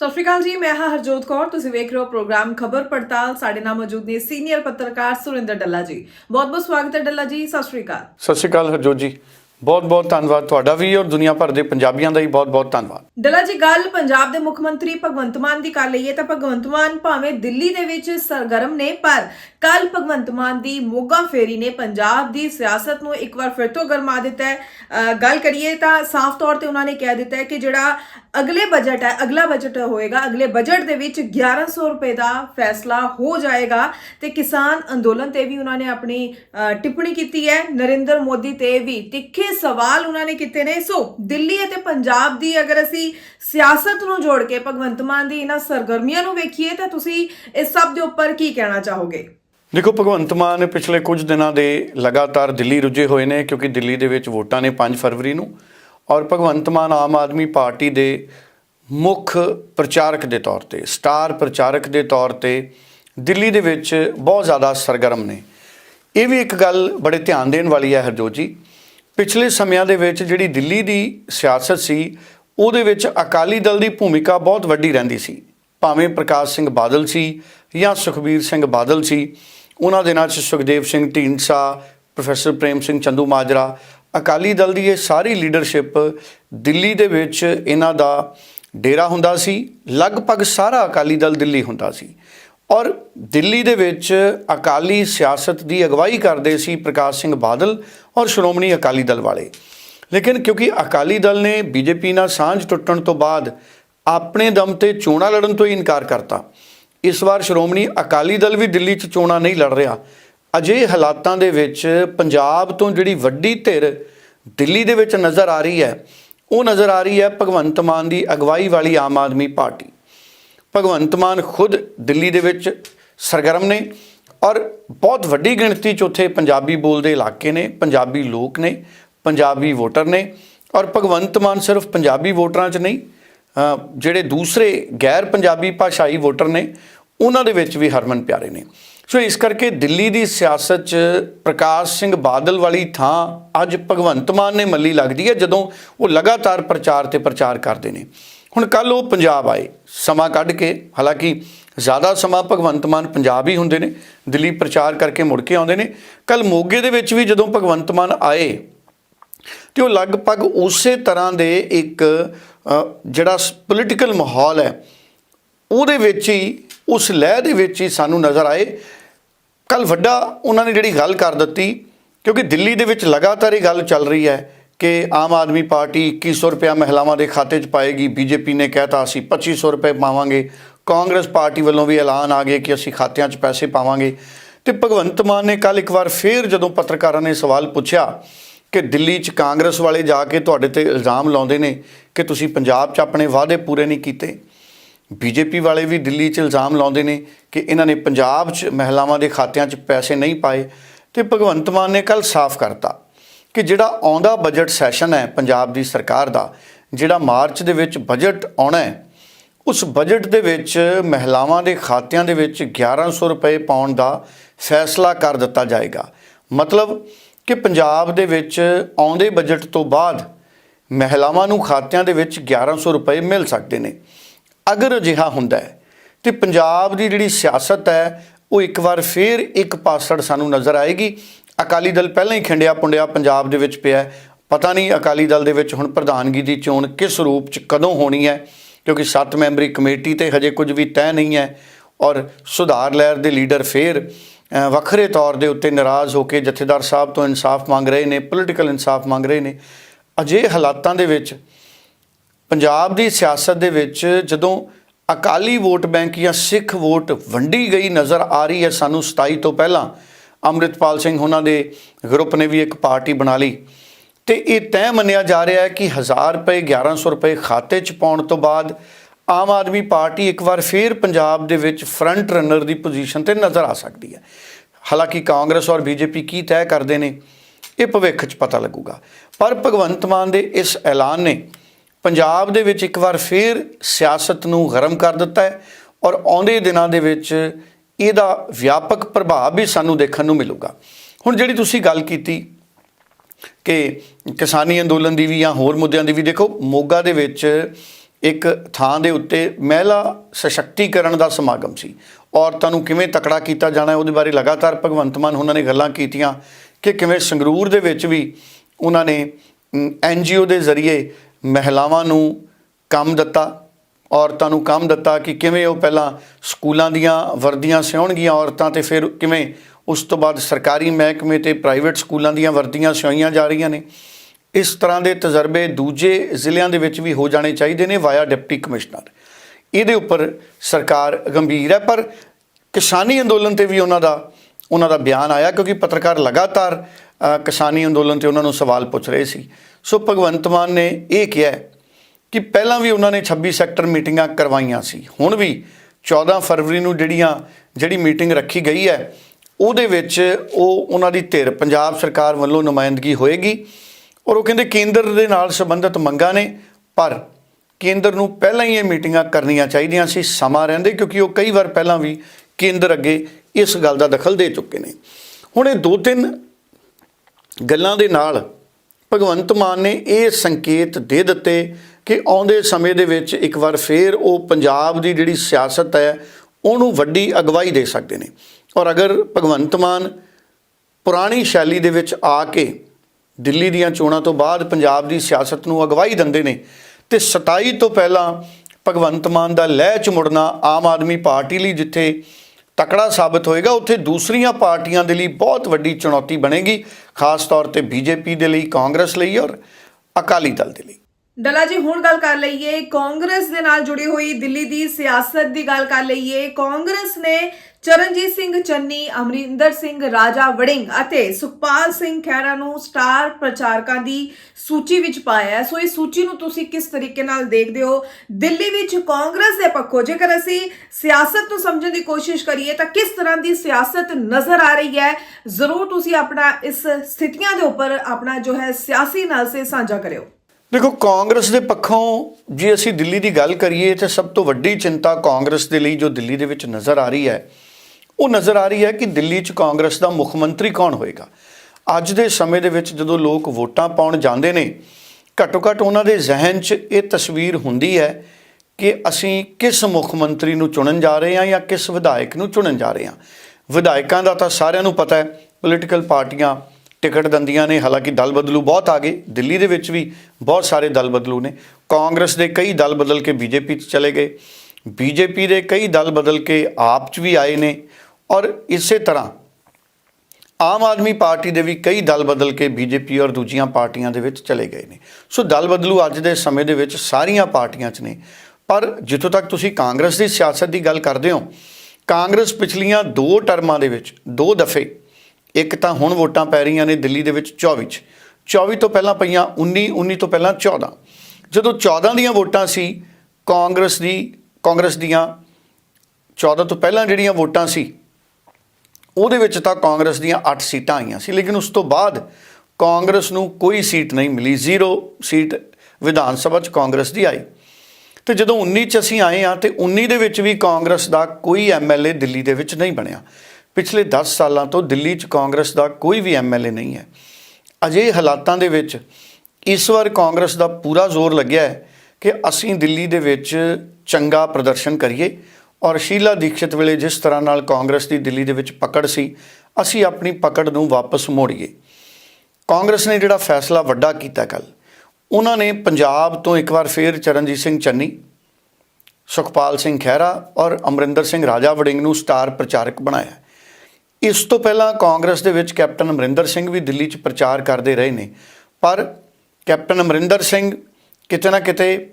ਸਤਿ ਸ਼੍ਰੀ ਅਕਾਲ ਜੀ ਮੈਂ ਹਾਂ ਹਰਜੋਤ ਕੌਰ। ਤੁਸੀਂ ਵੇਖ ਰਹੇ ਹੋ ਪ੍ਰੋਗਰਾਮ ਖਬਰ ਪੜਤਾਲ। ਸਾਡੇ ਨਾਲ ਮੌਜੂਦ ਨੇ ਸੀਨੀਅਰ ਪੱਤਰਕਾਰ ਸੁਰਿੰਦਰ ਡੱਲਾ ਜੀ। ਬਹੁਤ ਬਹੁਤ ਸਵਾਗਤ ਹੈ ਡੱਲਾ ਜੀ ਸਤਿ ਸ਼੍ਰੀ ਅਕਾਲ। ਸਤਿ ਸ਼੍ਰੀ ਅਕਾਲ ਹਰਜੋਤ ਜੀ। ਬਹੁਤ ਬਹੁਤ ਧੰਨਵਾਦ ਤੁਹਾਡਾ ਵੀ ਔਰ ਦੁਨੀਆ ਭਰ ਦੇ ਪੰਜਾਬੀਆਂ ਦਾ ਹੀ ਬਹੁਤ ਬਹੁਤ ਧੰਨਵਾਦ। ਡੱਲਾ ਜੀ ਗੱਲ ਪੰਜਾਬ ਦੇ ਮੁੱਖ ਮੰਤਰੀ ਭਗਵੰਤ ਮਾਨ ਦੀ ਕਰ ਲਈਏ ਤਾਂ ਭਗਵੰਤ ਮਾਨ ਭਾਵੇਂ ਦਿੱਲੀ ਦੇ ਵਿੱਚ ਸਰਗਰਮ ਨੇ ਪਰ ਕੱਲ ਭਗਵੰਤ ਮਾਨ ਦੀ ਮੋਗਾ ਫੇਰੀ ਨੇ ਪੰਜਾਬ ਦੀ ਸਿਆਸਤ ਨੂੰ ਇੱਕ ਵਾਰ ਫਿਰ ਤੋਂ ਗਰਮਾ ਦਿੱਤਾ ਹੈ। ਗੱਲ ਕਰੀਏ ਤਾਂ ਸਾਫ਼ ਤੌਰ ਤੇ ਉਹਨਾਂ ਨੇ ਕਹਿ ਦਿੱਤਾ ਹੈ ਕਿ ਜਿਹੜਾ ਅਗਲੇ ਬਜਟ ਹੈ, ਅਗਲਾ ਬਜਟ ਹੋਏਗਾ, ਅਗਲੇ ਬਜਟ ਦੇ ਵਿੱਚ 1100 ਰੁਪਏ ਦਾ ਫੈਸਲਾ ਹੋ ਜਾਏਗਾ ਤੇ ਕਿਸਾਨ ਅੰਦੋਲਨ ਤੇ ਵੀ ਉਹਨਾਂ ਨੇ ਆਪਣੀ ਟਿੱਪਣੀ ਕੀਤੀ ਹੈ, ਨਰਿੰਦਰ ਮੋਦੀ ਤੇ ਵੀ ਤਿੱਖੇ ਸਵਾਲ ਉਹਨਾਂ ਨੇ ਕੀਤੇ ਨੇ। ਸੋ ਦਿੱਲੀ ਅਤੇ ਪੰਜਾਬ ਦੀ ਅਗਰ ਅਸੀਂ ਸਿਆਸਤ ਨੂੰ ਜੋੜ ਕੇ ਭਗਵੰਤ ਮਾਨ ਦੀ ਇਹਨਾਂ ਸਰਗਰਮੀਆਂ ਨੂੰ ਵੇਖੀਏ ਤਾਂ ਤੁਸੀਂ ਇਸ ਸਭ ਦੇ ਉੱਪਰ ਕੀ ਕਹਿਣਾ ਚਾਹੋਗੇ? ਦੇਖੋ, ਭਗਵੰਤ ਮਾਨ ਪਿਛਲੇ ਕੁਝ ਦਿਨਾਂ ਦੇ ਲਗਾਤਾਰ ਦਿੱਲੀ ਰੁੱਝੇ ਹੋਏ ਨੇ ਕਿਉਂਕਿ ਦਿੱਲੀ ਦੇ ਵਿੱਚ ਵੋਟਾਂ ਨੇ 5 ਫਰਵਰੀ ਨੂੰ। ਔਰ ਭਗਵੰਤ ਮਾਨ ਆਮ ਆਦਮੀ ਪਾਰਟੀ ਦੇ ਮੁੱਖ ਪ੍ਰਚਾਰਕ ਦੇ ਤੌਰ ਤੇ, ਸਟਾਰ ਪ੍ਰਚਾਰਕ ਦੇ ਤੌਰ ਤੇ ਦਿੱਲੀ ਦੇ ਵਿੱਚ ਬਹੁਤ ਜ਼ਿਆਦਾ ਸਰਗਰਮ ਨੇ। ਇਹ ਵੀ ਇੱਕ ਗੱਲ ਬੜੇ ਧਿਆਨ ਦੇਣ ਵਾਲੀ ਹੈ ਹਰਜੋਤ ਜੀ। ਪਿਛਲੇ ਸਮਿਆਂ ਦੇ ਵਿੱਚ ਜਿਹੜੀ ਦਿੱਲੀ ਦੀ ਸਿਆਸਤ ਸੀ, ਉਹਦੇ ਵਿੱਚ ਅਕਾਲੀ ਦਲ ਦੀ ਭੂਮਿਕਾ ਬਹੁਤ ਵੱਡੀ ਰਹਿੰਦੀ ਸੀ। ਭਾਵੇਂ ਪ੍ਰਕਾਸ਼ ਸਿੰਘ ਬਾਦਲ ਸੀ ਜਾਂ ਸੁਖਬੀਰ ਸਿੰਘ ਬਾਦਲ ਸੀ, ਉਹਨਾਂ ਦੇ ਨਾਲ 'ਚ ਸੁਖਦੇਵ ਸਿੰਘ ਢੀਂਡਸਾ, ਪ੍ਰੋਫੈਸਰ ਪ੍ਰੇਮ ਸਿੰਘ ਚੰਦੂ ਮਾਜਰਾ ਅਕਾਲੀ ਦਲ ਦੀ ਇਹ ਸਾਰੀ ਲੀਡਰਸ਼ਿਪ ਦਿੱਲੀ ਦੇ ਵਿੱਚ ਇਹਨਾਂ ਦਾ ਡੇਰਾ ਹੁੰਦਾ ਸੀ, ਲਗਭਗ ਸਾਰਾ ਅਕਾਲੀ ਦਲ ਦਿੱਲੀ ਹੁੰਦਾ ਸੀ। ਔਰ ਦਿੱਲੀ ਦੇ ਵਿੱਚ ਅਕਾਲੀ ਸਿਆਸਤ ਦੀ ਅਗਵਾਈ ਕਰਦੇ ਸੀ ਪ੍ਰਕਾਸ਼ ਸਿੰਘ ਬਾਦਲ ਔਰ ਸ਼੍ਰੋਮਣੀ ਅਕਾਲੀ ਦਲ ਵਾਲੇ। ਲੇਕਿਨ ਕਿਉਂਕਿ ਅਕਾਲੀ ਦਲ ਨੇ ਬੀਜੇਪੀ ਨਾਲ ਸਾਂਝ ਟੁੱਟਣ ਤੋਂ ਬਾਅਦ ਆਪਣੇ ਦਮ ਤੇ ਚੋਣਾਂ ਲੜਨ ਤੋਂ ਹੀ ਇਨਕਾਰ ਕਰਤਾ। ਇਸ ਵਾਰ ਸ਼੍ਰੋਮਣੀ ਅਕਾਲੀ ਦਲ ਵੀ ਦਿੱਲੀ 'ਚ ਚੋਣਾਂ ਨਹੀਂ ਲੜ ਰਿਹਾ। ਅਜੇ ਹਾਲਾਤਾਂ ਦੇ ਵਿੱਚ ਪੰਜਾਬ ਤੋਂ ਜਿਹੜੀ ਵੱਡੀ ਧਿਰ ਦਿੱਲੀ ਦੇ ਵਿੱਚ ਨਜ਼ਰ ਆ ਰਹੀ ਹੈ, ਉਹ ਨਜ਼ਰ ਆ ਰਹੀ ਹੈ ਭਗਵੰਤ ਮਾਨ ਦੀ ਅਗਵਾਈ ਵਾਲੀ ਆਮ ਆਦਮੀ ਪਾਰਟੀ। ਭਗਵੰਤ ਮਾਨ ਖੁਦ ਦਿੱਲੀ ਦੇ ਵਿੱਚ ਸਰਗਰਮ ਨੇ ਔਰ ਬਹੁਤ ਵੱਡੀ ਗਿਣਤੀ 'ਚ ਉੱਥੇ ਪੰਜਾਬੀ ਬੋਲਦੇ ਇਲਾਕੇ ਨੇ, ਪੰਜਾਬੀ ਲੋਕ ਨੇ, ਪੰਜਾਬੀ ਵੋਟਰ ਨੇ ਔਰ ਭਗਵੰਤ ਮਾਨ ਸਿਰਫ ਪੰਜਾਬੀ ਵੋਟਰਾਂ 'ਚ ਨਹੀਂ ਜਿਹੜੇ ਦੂਸਰੇ ਗੈਰ ਪੰਜਾਬੀ ਭਾਸ਼ਾਈ ਵੋਟਰ ਨੇ, ਉਹਨਾਂ ਦੇ ਵਿੱਚ ਵੀ ਹਰਮਨ ਪਿਆਰੇ ਨੇ। ਸੋ ਇਸ ਕਰਕੇ ਦਿੱਲੀ ਦੀ ਸਿਆਸਤ 'ਚ ਪ੍ਰਕਾਸ਼ ਸਿੰਘ ਬਾਦਲ ਵਾਲੀ ਥਾਂ ਅੱਜ ਭਗਵੰਤ ਮਾਨ ਨੇ ਮੱਲੀ ਲੱਗਦੀ ਹੈ ਜਦੋਂ ਉਹ ਲਗਾਤਾਰ ਪ੍ਰਚਾਰ ਤੇ ਪ੍ਰਚਾਰ ਕਰਦੇ ਨੇ। ਹੁਣ ਕੱਲ ਉਹ ਪੰਜਾਬ ਆਏ ਸਮਾਂ ਕੱਢ ਕੇ ਹਾਲਾਂਕਿ ਜ਼ਿਆਦਾ ਸਮਾਂ ਭਗਵੰਤ ਮਾਨ ਪੰਜਾਬ ਹੀ ਹੁੰਦੇ ਨੇ ਦਿੱਲੀ ਪ੍ਰਚਾਰ ਕਰਕੇ ਮੁੜ ਕੇ ਆਉਂਦੇ ਨੇ। ਕੱਲ ਮੋਗੇ ਦੇ ਵਿੱਚ ਵੀ ਜਦੋਂ ਭਗਵੰਤ ਮਾਨ ਆਏ ਤੇ ਉਹ ਲਗਭਗ ਉਸੇ ਤਰ੍ਹਾਂ ਦੇ ਇੱਕ ਅ, ਜਿਹੜਾ ਪੋਲੀਟੀਕਲ ਮਾਹੌਲ ਹੈ ਉਹਦੇ ਵਿੱਚ ਹੀ, ਉਸ ਲਹਿ ਦੇ ਵਿੱਚ ਹੀ ਸਾਨੂੰ ਨਜ਼ਰ ਆਏ। ਕੱਲ ਵੱਡਾ ਉਹਨਾਂ ਨੇ ਜਿਹੜੀ ਗੱਲ ਕਰ ਦਿੱਤੀ, ਕਿਉਂਕਿ ਦਿੱਲੀ ਦੇ ਵਿੱਚ ਲਗਾਤਾਰ ਇਹ ਗੱਲ ਚੱਲ ਰਹੀ ਹੈ ਕਿ ਆਮ ਆਦਮੀ ਪਾਰਟੀ 2100 ਰੁਪਇਆ ਮਹਿਲਾਵਾਂ ਦੇ ਖਾਤੇ 'ਚ ਪਾਏਗੀ, ਬੀਜੇਪੀ ਨੇ ਕਹਿਤਾ ਅਸੀਂ 2500 ਰੁਪਏ ਪਾਵਾਂਗੇ, ਕਾਂਗਰਸ ਪਾਰਟੀ ਵੱਲੋਂ ਵੀ ਐਲਾਨ ਆ ਗਿਆ ਕਿ ਅਸੀਂ ਖਾਤਿਆਂ 'ਚ ਪੈਸੇ ਪਾਵਾਂਗੇ। ਤੇ ਭਗਵੰਤ ਮਾਨ ਨੇ ਕੱਲ ਇੱਕ ਵਾਰ ਫੇਰ ਜਦੋਂ ਪੱਤਰਕਾਰਾਂ ਨੇ ਸਵਾਲ ਪੁੱਛਿਆ ਕਿ ਦਿੱਲੀ 'ਚ ਕਾਂਗਰਸ ਵਾਲੇ ਜਾ ਕੇ ਤੁਹਾਡੇ ਤੇ ਇਲਜ਼ਾਮ ਲਾਉਂਦੇ ਨੇ ਕਿ ਤੁਸੀਂ ਪੰਜਾਬ 'ਚ ਆਪਣੇ ਵਾਅਦੇ ਪੂਰੇ ਨਹੀਂ ਕੀਤੇ ਬੀਜੇਪੀ ਵਾਲੇ ਵੀ ਦਿੱਲੀ 'ਚ ਇਲਜ਼ਾਮ ਲਾਉਂਦੇ ਨੇ ਕਿ ਇਹਨਾਂ ਨੇ ਪੰਜਾਬ 'ਚ ਮਹਿਲਾਵਾਂ ਦੇ ਖਾਤਿਆਂ 'ਚ ਪੈਸੇ ਨਹੀਂ ਪਾਏ ਤੇ ਭਗਵੰਤ ਮਾਨ ਨੇ ਕੱਲ ਸਾਫ਼ ਕਰਤਾ ਕਿ ਜਿਹੜਾ ਆਉਂਦਾ ਬਜਟ ਸੈਸ਼ਨ ਹੈ ਪੰਜਾਬ ਦੀ ਸਰਕਾਰ ਦਾ, ਜਿਹੜਾ ਮਾਰਚ ਦੇ ਵਿੱਚ ਬਜਟ ਆਉਣਾ ਹੈ, ਉਸ ਬਜਟ ਦੇ ਵਿੱਚ ਮਹਿਲਾਵਾਂ ਦੇ ਖਾਤਿਆਂ ਦੇ ਵਿੱਚ 1100 ਰੁਪਏ ਪਾਉਣ ਦਾ ਫੈਸਲਾ ਕਰ ਦਿੱਤਾ ਜਾਏਗਾ। ਮਤਲਬ ਕਿ ਪੰਜਾਬ ਦੇ ਵਿੱਚ ਆਉਂਦੇ ਬਜਟ ਤੋਂ ਬਾਅਦ ਮਹਿਲਾਵਾਂ ਨੂੰ ਖਾਤਿਆਂ ਦੇ ਵਿੱਚ 1100 ਰੁਪਏ ਮਿਲ ਸਕਦੇ ਨੇ। ਅਗਰ ਅਜਿਹਾ ਹੁੰਦਾ ਹੈ, ਤੇ ਪੰਜਾਬ ਦੀ ਜਿਹੜੀ ਸਿਆਸਤ ਹੈ, ਉਹ ਇੱਕ ਵਾਰ ਫੇਰ ਇੱਕ ਪਾਸੜ ਸਾਨੂੰ ਨਜ਼ਰ ਆਏਗੀ। ਅਕਾਲੀ ਦਲ ਪਹਿਲਾਂ ਹੀ ਖਿੰਡਿਆ ਪੁੰਡਿਆ ਪੰਜਾਬ ਦੇ ਵਿੱਚ ਪਿਆ ਪਤਾ ਨਹੀਂ ਅਕਾਲੀ ਦਲ ਦੇ ਵਿੱਚ ਹੁਣ ਪ੍ਰਧਾਨਗੀ ਦੀ ਚੋਣ ਕਿਸ ਰੂਪ 'ਚ ਕਦੋਂ ਹੋਣੀ ਹੈ, ਕਿਉਂਕਿ 7 ਮੈਂਬਰੀ ਕਮੇਟੀ ਤੇ ਹਜੇ ਕੁਝ ਵੀ ਤੈਅ ਨਹੀਂ ਹੈ ਔਰ ਸੁਧਾਰ ਲਹਿਰ ਦੇ ਲੀਡਰ ਫੇਰ ਵੱਖਰੇ ਤੌਰ ਦੇ ਉੱਤੇ ਨਾਰਾਜ਼ ਹੋ ਕੇ ਜਥੇਦਾਰ ਸਾਹਿਬ ਤੋਂ ਇਨਸਾਫ ਮੰਗ ਰਹੇ ਨੇ ਪੋਲੀਟੀਕਲ ਇਨਸਾਫ ਮੰਗ ਰਹੇ ਨੇ। ਅਜੇ ਹਾਲਾਤਾਂ ਦੇ ਵਿੱਚ ਪੰਜਾਬ ਦੀ ਸਿਆਸਤ ਦੇ ਵਿੱਚ ਜਦੋਂ ਅਕਾਲੀ ਵੋਟ ਬੈਂਕ ਜਾਂ ਸਿੱਖ ਵੋਟ ਵੰਡੀ ਗਈ ਨਜ਼ਰ ਆ ਰਹੀ ਹੈ ਸਾਨੂੰ 27 ਤੋਂ ਪਹਿਲਾਂ, ਅੰਮ੍ਰਿਤਪਾਲ ਸਿੰਘ ਉਹਨਾਂ ਦੇ ਗਰੁੱਪ ਨੇ ਵੀ ਇੱਕ ਪਾਰਟੀ ਬਣਾ ਲਈ। ਤੇ ਇਹ ਤੈਅ ਮੰਨਿਆ ਜਾ ਰਿਹਾ ਹੈ ਕਿ 1000 ਰੁਪਏ 1100 ਰੁਪਏ ਖਾਤੇ 'ਚ ਪਾਉਣ ਤੋਂ ਬਾਅਦ ਆਮ ਆਦਮੀ ਪਾਰਟੀ ਇੱਕ ਵਾਰ ਫੇਰ ਪੰਜਾਬ ਦੇ ਵਿੱਚ ਫਰੰਟ ਰਨਰ ਦੀ ਪੋਜੀਸ਼ਨ ਤੇ ਨਜ਼ਰ ਆ ਸਕਦੀ ਹੈ। ਹਾਲਾਂਕਿ ਕਾਂਗਰਸ ਔਰ ਬੀਜੇਪੀ ਕੀ ਤੈਅ ਕਰਦੇ ਨੇ, ਇਹ ਭਵਿੱਖ 'ਚ ਪਤਾ ਲੱਗੂਗਾ। ਪਰ ਭਗਵੰਤ ਮਾਨ ਦੇ ਇਸ ਐਲਾਨ ਨੇ ਪੰਜਾਬ ਦੇ ਵਿੱਚ ਇੱਕ ਵਾਰ ਫੇਰ ਸਿਆਸਤ ਨੂੰ ਗਰਮ ਕਰ ਦਿੱਤਾ ਹੈ ਔਰ ਆਉਂਦੇ ਦਿਨਾਂ ਦੇ ਵਿੱਚ ਇਹਦਾ ਵਿਆਪਕ ਪ੍ਰਭਾਵ ਵੀ ਸਾਨੂੰ ਦੇਖਣ ਨੂੰ ਮਿਲੂਗਾ। ਹੁਣ ਜਿਹੜੀ ਤੁਸੀਂ ਗੱਲ ਕੀਤੀ ਕਿ ਕਿਸਾਨੀ ਅੰਦੋਲਨ ਦੀ ਵੀ ਜਾਂ ਹੋਰ ਮੁੱਦਿਆਂ ਦੀ ਵੀ ਦੇਖੋ, ਮੋਗਾ ਦੇ ਵਿੱਚ ਇੱਕ ਥਾਂ ਦੇ ਉੱਤੇ ਮਹਿਲਾ ਸਸ਼ਕਤੀਕਰਨ ਦਾ ਸਮਾਗਮ ਸੀ। ਔਰਤਾਂ ਨੂੰ ਕਿਵੇਂ ਤਕੜਾ ਕੀਤਾ ਜਾਣਾ ਹੈ ਉਹਦੇ ਬਾਰੇ ਲਗਾਤਾਰ ਭਗਵੰਤ ਮਾਨ ਉਹਨਾਂ ਨੇ ਗੱਲਾਂ ਕੀਤੀਆਂ ਕਿ ਕਿਵੇਂ ਸੰਗਰੂਰ ਦੇ ਵਿੱਚ ਵੀ ਉਹਨਾਂ ਨੇ ਐਨਜੀਓ ਦੇ ਜ਼ਰੀਏ ਮਹਿਲਾਵਾਂ ਨੂੰ ਕੰਮ ਦਿੱਤਾ, ਔਰਤਾਂ ਨੂੰ ਕੰਮ ਦਿੱਤਾ ਕਿ ਕਿਵੇਂ ਉਹ ਪਹਿਲਾਂ ਸਕੂਲਾਂ ਦੀਆਂ ਵਰਦੀਆਂ ਸਿਉਣਗੀਆਂ ਔਰਤਾਂ ਤੇ ਫਿਰ ਕਿਵੇਂ ਉਸ ਤੋਂ ਬਾਅਦ ਸਰਕਾਰੀ ਮਹਿਕਮੇ ਤੇ ਪ੍ਰਾਈਵੇਟ ਸਕੂਲਾਂ ਦੀਆਂ ਵਰਦੀਆਂ ਸਿਉਈਆਂ ਜਾ ਰਹੀਆਂ ਨੇ। ਇਸ ਤਰ੍ਹਾਂ ਦੇ ਤਜਰਬੇ ਦੂਜੇ ਜ਼ਿਲ੍ਹਿਆਂ ਦੇ ਵਿੱਚ ਵੀ ਹੋ ਜਾਣੇ ਚਾਹੀਦੇ ਨੇ ਵਾਇਆ ਡਿਪਟੀ ਕਮਿਸ਼ਨਰ। ਇਹਦੇ ਉੱਪਰ ਸਰਕਾਰ ਗੰਭੀਰ ਹੈ, ਪਰ ਕਿਸਾਨੀ ਅੰਦੋਲਨ ਤੇ ਵੀ ਉਹਨਾਂ ਦਾ ਉਹਨਾਂ ਦਾ ਬਿਆਨ ਆਇਆ ਕਿਉਂਕਿ ਪੱਤਰਕਾਰ ਲਗਾਤਾਰ ਕਿਸਾਨੀ ਅੰਦੋਲਨ ਤੇ ਉਹਨਾਂ ਨੂੰ ਸਵਾਲ ਪੁੱਛ ਰਹੇ ਸੀ। ਸੋ ਭਗਵੰਤ ਮਾਨ ਨੇ ਇਹ ਕਿਹਾ ਕਿ ਪਹਿਲਾਂ ਵੀ ਉਹਨਾਂ ਨੇ 26 ਸੈਕਟਰ ਮੀਟਿੰਗਾਂ ਕਰਵਾਈਆਂ ਸੀ। ਹੁਣ ਵੀ 14 ਫਰਵਰੀ ਨੂੰ ਜਿਹੜੀਆਂ, ਜਿਹੜੀ ਮੀਟਿੰਗ ਰੱਖੀ ਗਈ ਹੈ, ਉਹਦੇ ਵਿੱਚ ਉਹ ਉਹਨਾਂ ਦੀ ਧਿਰ ਪੰਜਾਬ ਸਰਕਾਰ ਵੱਲੋਂ ਨੁਮਾਇੰਦਗੀ ਹੋਏਗੀ ਔਰ ਉਹ ਕਹਿੰਦੇ ਕੇਂਦਰ ਦੇ ਨਾਲ ਸੰਬੰਧਿਤ ਮੰਗਾਂ ਨੇ, ਪਰ ਕੇਂਦਰ ਨੂੰ ਪਹਿਲਾਂ ਹੀ ਇਹ ਮੀਟਿੰਗਾਂ ਕਰਨੀਆਂ ਚਾਹੀਦੀਆਂ ਸੀ, ਸਮਾਂ ਰਹਿੰਦੇ ਕਿਉਂਕਿ ਉਹ ਕਈ ਵਾਰ ਪਹਿਲਾਂ ਵੀ ਕੇਂਦਰ ਅੱਗੇ ਇਸ ਗੱਲ ਦਾ ਦਖਲ ਦੇ ਚੁੱਕੇ ਨੇ। ਹੁਣ ਇਹ ਦੋ ਤਿੰਨ ਗੱਲਾਂ ਦੇ ਨਾਲ ਭਗਵੰਤ ਮਾਨ ਨੇ ਇਹ ਸੰਕੇਤ ਦੇ ਦਿੱਤੇ ਕਿ ਆਉਂਦੇ ਸਮੇਂ ਦੇ ਵਿੱਚ ਇੱਕ ਵਾਰ ਫੇਰ ਉਹ ਪੰਜਾਬ ਦੀ ਜਿਹੜੀ ਸਿਆਸਤ ਹੈ, ਉਹਨੂੰ ਵੱਡੀ ਅਗਵਾਈ ਦੇ ਸਕਦੇ ਨੇ। ਔਰ ਅਗਰ ਭਗਵੰਤ ਮਾਨ ਪੁਰਾਣੀ ਸ਼ੈਲੀ ਦੇ ਵਿੱਚ ਆ ਕੇ ਦਿੱਲੀ ਦੀਆਂ ਚੋਣਾਂ ਤੋਂ ਬਾਅਦ ਪੰਜਾਬ ਦੀ ਸਿਆਸਤ ਨੂੰ ਅਗਵਾਈ ਦਿੰਦੇ ਨੇ, ਤੇ 27 ਤੋਂ ਪਹਿਲਾਂ ਭਗਵੰਤ ਮਾਨ ਦਾ ਲਹਿ ਚ ਮੁੜਨਾ ਆਮ ਆਦਮੀ ਪਾਰਟੀ ਲਈ ਜਿੱਥੇ ਤਕੜਾ ਸਾਬਤ ਹੋਏਗਾ। ਉੱਥੇ ਦੂਸਰੀਆਂ ਪਾਰਟੀਆਂ ਦੇ ਲਈ ਬਹੁਤ ਵੱਡੀ ਚੁਣੌਤੀ ਬਣੇਗੀ, ਖਾਸ ਤੌਰ ਤੇ ਬੀਜੇਪੀ ਦੇ ਲਈ, ਕਾਂਗਰਸ ਲਈ ਔਰ ਅਕਾਲੀ ਦਲ ਦੇ ਲਈ। ਡਲਾ ਜੀ, ਹੁਣ ਗੱਲ ਕਰ ਲਈਏ। ਕਾਂਗਰਸ ਦੇ ਨਾਲ ਜੁੜੀ ਹੋਈ ਦਿੱਲੀ ਦੀ ਸਿਆਸਤ ਦੀ ਗੱਲ ਕਰ ਲਈਏ। ਕਾਂਗਰਸ ਨੇ ਚਰਨਜੀਤ ਸਿੰਘ ਚੰਨੀ, ਅਮਰਿੰਦਰ ਸਿੰਘ ਰਾਜਾ ਵੜਿੰਗ ਅਤੇ ਸੁਖਪਾਲ ਸਿੰਘ ਖਹਿਰਾ ਨੂੰ ਸਟਾਰ ਪ੍ਰਚਾਰਕਾਂ ਦੀ ਸੂਚੀ ਵਿੱਚ ਪਾਇਆ ਸੋ ਇਸ ਸੂਚੀ ਨੂੰ ਤੁਸੀਂ ਕਿਸ ਤਰੀਕੇ ਨਾਲ ਦੇਖਦੇ ਹੋ? ਦਿੱਲੀ ਵਿੱਚ ਕਾਂਗਰਸ ਦੇ ਪੱਖੋਂ ਜੇਕਰ ਅਸੀਂ ਸਿਆਸਤ ਨੂੰ ਸਮਝਣ ਦੀ ਕੋਸ਼ਿਸ਼ ਕਰੀਏ ਤਾਂ ਕਿਸ ਤਰ੍ਹਾਂ ਦੀ ਸਿਆਸਤ ਨਜ਼ਰ ਆ ਰਹੀ ਹੈ? ਜ਼ਰੂਰ ਤੁਸੀਂ ਆਪਣਾ ਇਸ ਸਥਿਤੀਆਂ ਦੇ ਉੱਪਰ ਆਪਣਾ ਜੋ ਹੈ ਸਿਆਸੀ ਨਜ਼ਰ ਸਾਂਝਾ ਕਰਿਓ। ਦੇਖੋ, ਕਾਂਗਰਸ ਦੇ ਪੱਖੋਂ ਜੇ ਅਸੀਂ ਦਿੱਲੀ ਦੀ ਗੱਲ ਕਰੀਏ ਤਾਂ ਸਭ ਤੋਂ ਵੱਡੀ ਚਿੰਤਾ ਕਾਂਗਰਸ ਦੇ ਲਈ ਜੋ ਦਿੱਲੀ ਦੇ ਵਿੱਚ ਨਜ਼ਰ ਆ ਰਹੀ ਹੈ ਉਹ ਨਜ਼ਰ ਆ ਰਹੀ ਹੈ ਕਿ ਦਿੱਲੀ 'ਚ ਕਾਂਗਰਸ ਦਾ ਮੁੱਖ ਮੰਤਰੀ ਕੌਣ ਹੋਏਗਾ? ਅੱਜ ਦੇ ਸਮੇਂ ਦੇ ਵਿੱਚ ਜਦੋਂ ਲੋਕ ਵੋਟਾਂ ਪਾਉਣ ਜਾਂਦੇ ਨੇ ਘੱਟੋ ਘੱਟ ਉਹਨਾਂ ਦੇ ਜ਼ਿਹਨ 'ਚ ਇਹ ਤਸਵੀਰ ਹੁੰਦੀ ਹੈ ਕਿ ਅਸੀਂ ਕਿਸ ਮੁੱਖ ਮੰਤਰੀ ਨੂੰ ਚੁਣਨ ਜਾ ਰਹੇ ਹਾਂ ਜਾਂ ਕਿਸ ਵਿਧਾਇਕ ਨੂੰ ਚੁਣਨ ਜਾ ਰਹੇ ਹਾਂ। ਵਿਧਾਇਕਾਂ ਦਾ ਤਾਂ ਸਾਰਿਆਂ ਨੂੰ ਪਤਾ ਹੈ ਪੋਲੀਟੀਕਲ ਪਾਰਟੀਆਂ ਟਿਕਟ ਦਿੰਦੀਆਂ ਨੇ, ਹਾਲਾਂਕਿ ਦਲ ਬਦਲੂ ਬਹੁਤ ਆ ਗਏ, ਦਿੱਲੀ ਦੇ ਵਿੱਚ ਵੀ ਬਹੁਤ ਸਾਰੇ ਦਲ ਬਦਲੂ ਨੇ। ਕਾਂਗਰਸ ਦੇ ਕਈ ਦਲ ਬਦਲ ਕੇ ਬੀਜੇਪੀ 'ਚ ਚਲੇ ਗਏ, ਬੀਜੇਪੀ ਦੇ ਕਈ ਦਲ ਬਦਲ ਕੇ ਆਪ 'ਚ ਵੀ ਆਏ ਨੇ। ਔਰ ਇਸੇ ਤਰ੍ਹਾਂ ਆਮ ਆਦਮੀ ਪਾਰਟੀ ਦੇ ਵੀ ਕਈ ਦਲ ਬਦਲ ਕੇ ਬੀਜੇਪੀ ਔਰ ਦੂਜੀਆਂ ਪਾਰਟੀਆਂ ਦੇ ਵਿੱਚ ਚਲੇ ਗਏ ਨੇ। ਸੋ ਦਲ ਬਦਲੂ ਅੱਜ ਦੇ ਸਮੇਂ ਦੇ ਵਿੱਚ ਸਾਰੀਆਂ ਪਾਰਟੀਆਂ 'ਚ ਨੇ। ਪਰ ਜਿੱਥੋਂ ਤੱਕ ਤੁਸੀਂ ਕਾਂਗਰਸ ਦੀ ਸਿਆਸਤ ਦੀ ਗੱਲ ਕਰਦੇ ਹੋ, ਕਾਂਗਰਸ ਪਿਛਲੀਆਂ ਦੋ ਟਰਮਾਂ ਦੇ ਵਿੱਚ, ਦੋ ਦਫੇ, ਇੱਕ ਤਾਂ ਹੁਣ ਵੋਟਾਂ ਪੈ ਰਹੀਆਂ ਨੇ ਦਿੱਲੀ ਦੇ ਵਿੱਚ 24 ਚ। 24 ਤੋਂ ਪਹਿਲਾਂ ਪਈਆਂ 19 19 ਤੋਂ ਪਹਿਲਾਂ 14 ਜਦੋਂ 14 ਦੀਆਂ ਵੋਟਾਂ ਸੀ, ਕਾਂਗਰਸ ਦੀ, ਕਾਂਗਰਸ ਦੀਆਂ 14 ਤੋਂ ਪਹਿਲਾਂ ਜਿਹੜੀਆਂ ਵੋਟਾਂ ਸੀ ਉਹਦੇ ਵਿੱਚ ਤਾਂ ਕਾਂਗਰਸ ਦੀਆਂ 8 ਸੀਟਾਂ ਆਈਆਂ ਸੀ, ਲੇਕਿਨ ਉਸ ਤੋਂ ਬਾਅਦ ਕਾਂਗਰਸ ਨੂੰ ਕੋਈ ਸੀਟ ਨਹੀਂ ਮਿਲੀ, ਜ਼ੀਰੋ ਸੀਟ ਵਿਧਾਨ ਸਭਾ ਚ ਕਾਂਗਰਸ ਦੀ ਆਈ। ਤੇ ਜਦੋਂ 19 ਚ ਅਸੀਂ ਆਏ ਆ ਤੇ 19 ਦੇ ਵਿੱਚ ਵੀ ਕਾਂਗਰਸ ਦਾ ਕੋਈ ਐਮਐਲਏ ਦਿੱਲੀ ਦੇ ਵਿੱਚ ਨਹੀਂ ਬਣਿਆ। ਪਿਛਲੇ 10 ਸਾਲਾਂ ਤੋਂ ਦਿੱਲੀ 'ਚ ਕਾਂਗਰਸ ਦਾ ਕੋਈ ਵੀ ਐਮਐਲਏ ਨਹੀਂ ਹੈ। ਅਜੇ ਹਾਲਾਤਾਂ ਦੇ ਵਿੱਚ ਇਸ ਵਾਰ ਕਾਂਗਰਸ ਦਾ ਪੂਰਾ ਜ਼ੋਰ ਲੱਗਿਆ ਹੈ ਕਿ ਅਸੀਂ ਦਿੱਲੀ ਦੇ ਵਿੱਚ ਚੰਗਾ ਪ੍ਰਦਰਸ਼ਨ ਕਰੀਏ। ਔਰ ਸ਼ੀਲਾ ਦੀਕਸ਼ਿਤ ਵੇਲੇ ਜਿਸ ਤਰ੍ਹਾਂ ਨਾਲ ਕਾਂਗਰਸ ਦੀ ਦਿੱਲੀ ਦੇ ਵਿੱਚ ਪਕੜ ਸੀ, ਅਸੀਂ ਆਪਣੀ ਪਕੜ ਨੂੰ ਵਾਪਸ ਮੋੜੀਏ। ਕਾਂਗਰਸ ਨੇ ਜਿਹੜਾ ਫੈਸਲਾ ਵੱਡਾ ਕੀਤਾ ਕੱਲ ਉਹਨਾਂ ਨੇ ਪੰਜਾਬ ਤੋਂ ਇੱਕ ਵਾਰ ਫੇਰ ਚਰਨਜੀਤ ਸਿੰਘ ਚੰਨੀ, ਸੁਖਪਾਲ ਸਿੰਘ ਖਹਿਰਾ ਔਰ ਅਮਰਿੰਦਰ ਸਿੰਘ ਰਾਜਾ ਵੜਿੰਗ ਨੂੰ ਸਟਾਰ ਪ੍ਰਚਾਰਕ ਬਣਾਇਆ। ਇਸ ਤੋਂ ਪਹਿਲਾਂ ਕਾਂਗਰਸ ਦੇ ਵਿੱਚ ਕੈਪਟਨ ਅਮਰਿੰਦਰ ਸਿੰਘ ਵੀ ਦਿੱਲੀ 'ਚ ਪ੍ਰਚਾਰ ਕਰਦੇ ਰਹੇ ਨੇ, ਪਰ ਕੈਪਟਨ ਅਮਰਿੰਦਰ ਸਿੰਘ ਕਿਤੇ ਨਾ ਕਿਤੇ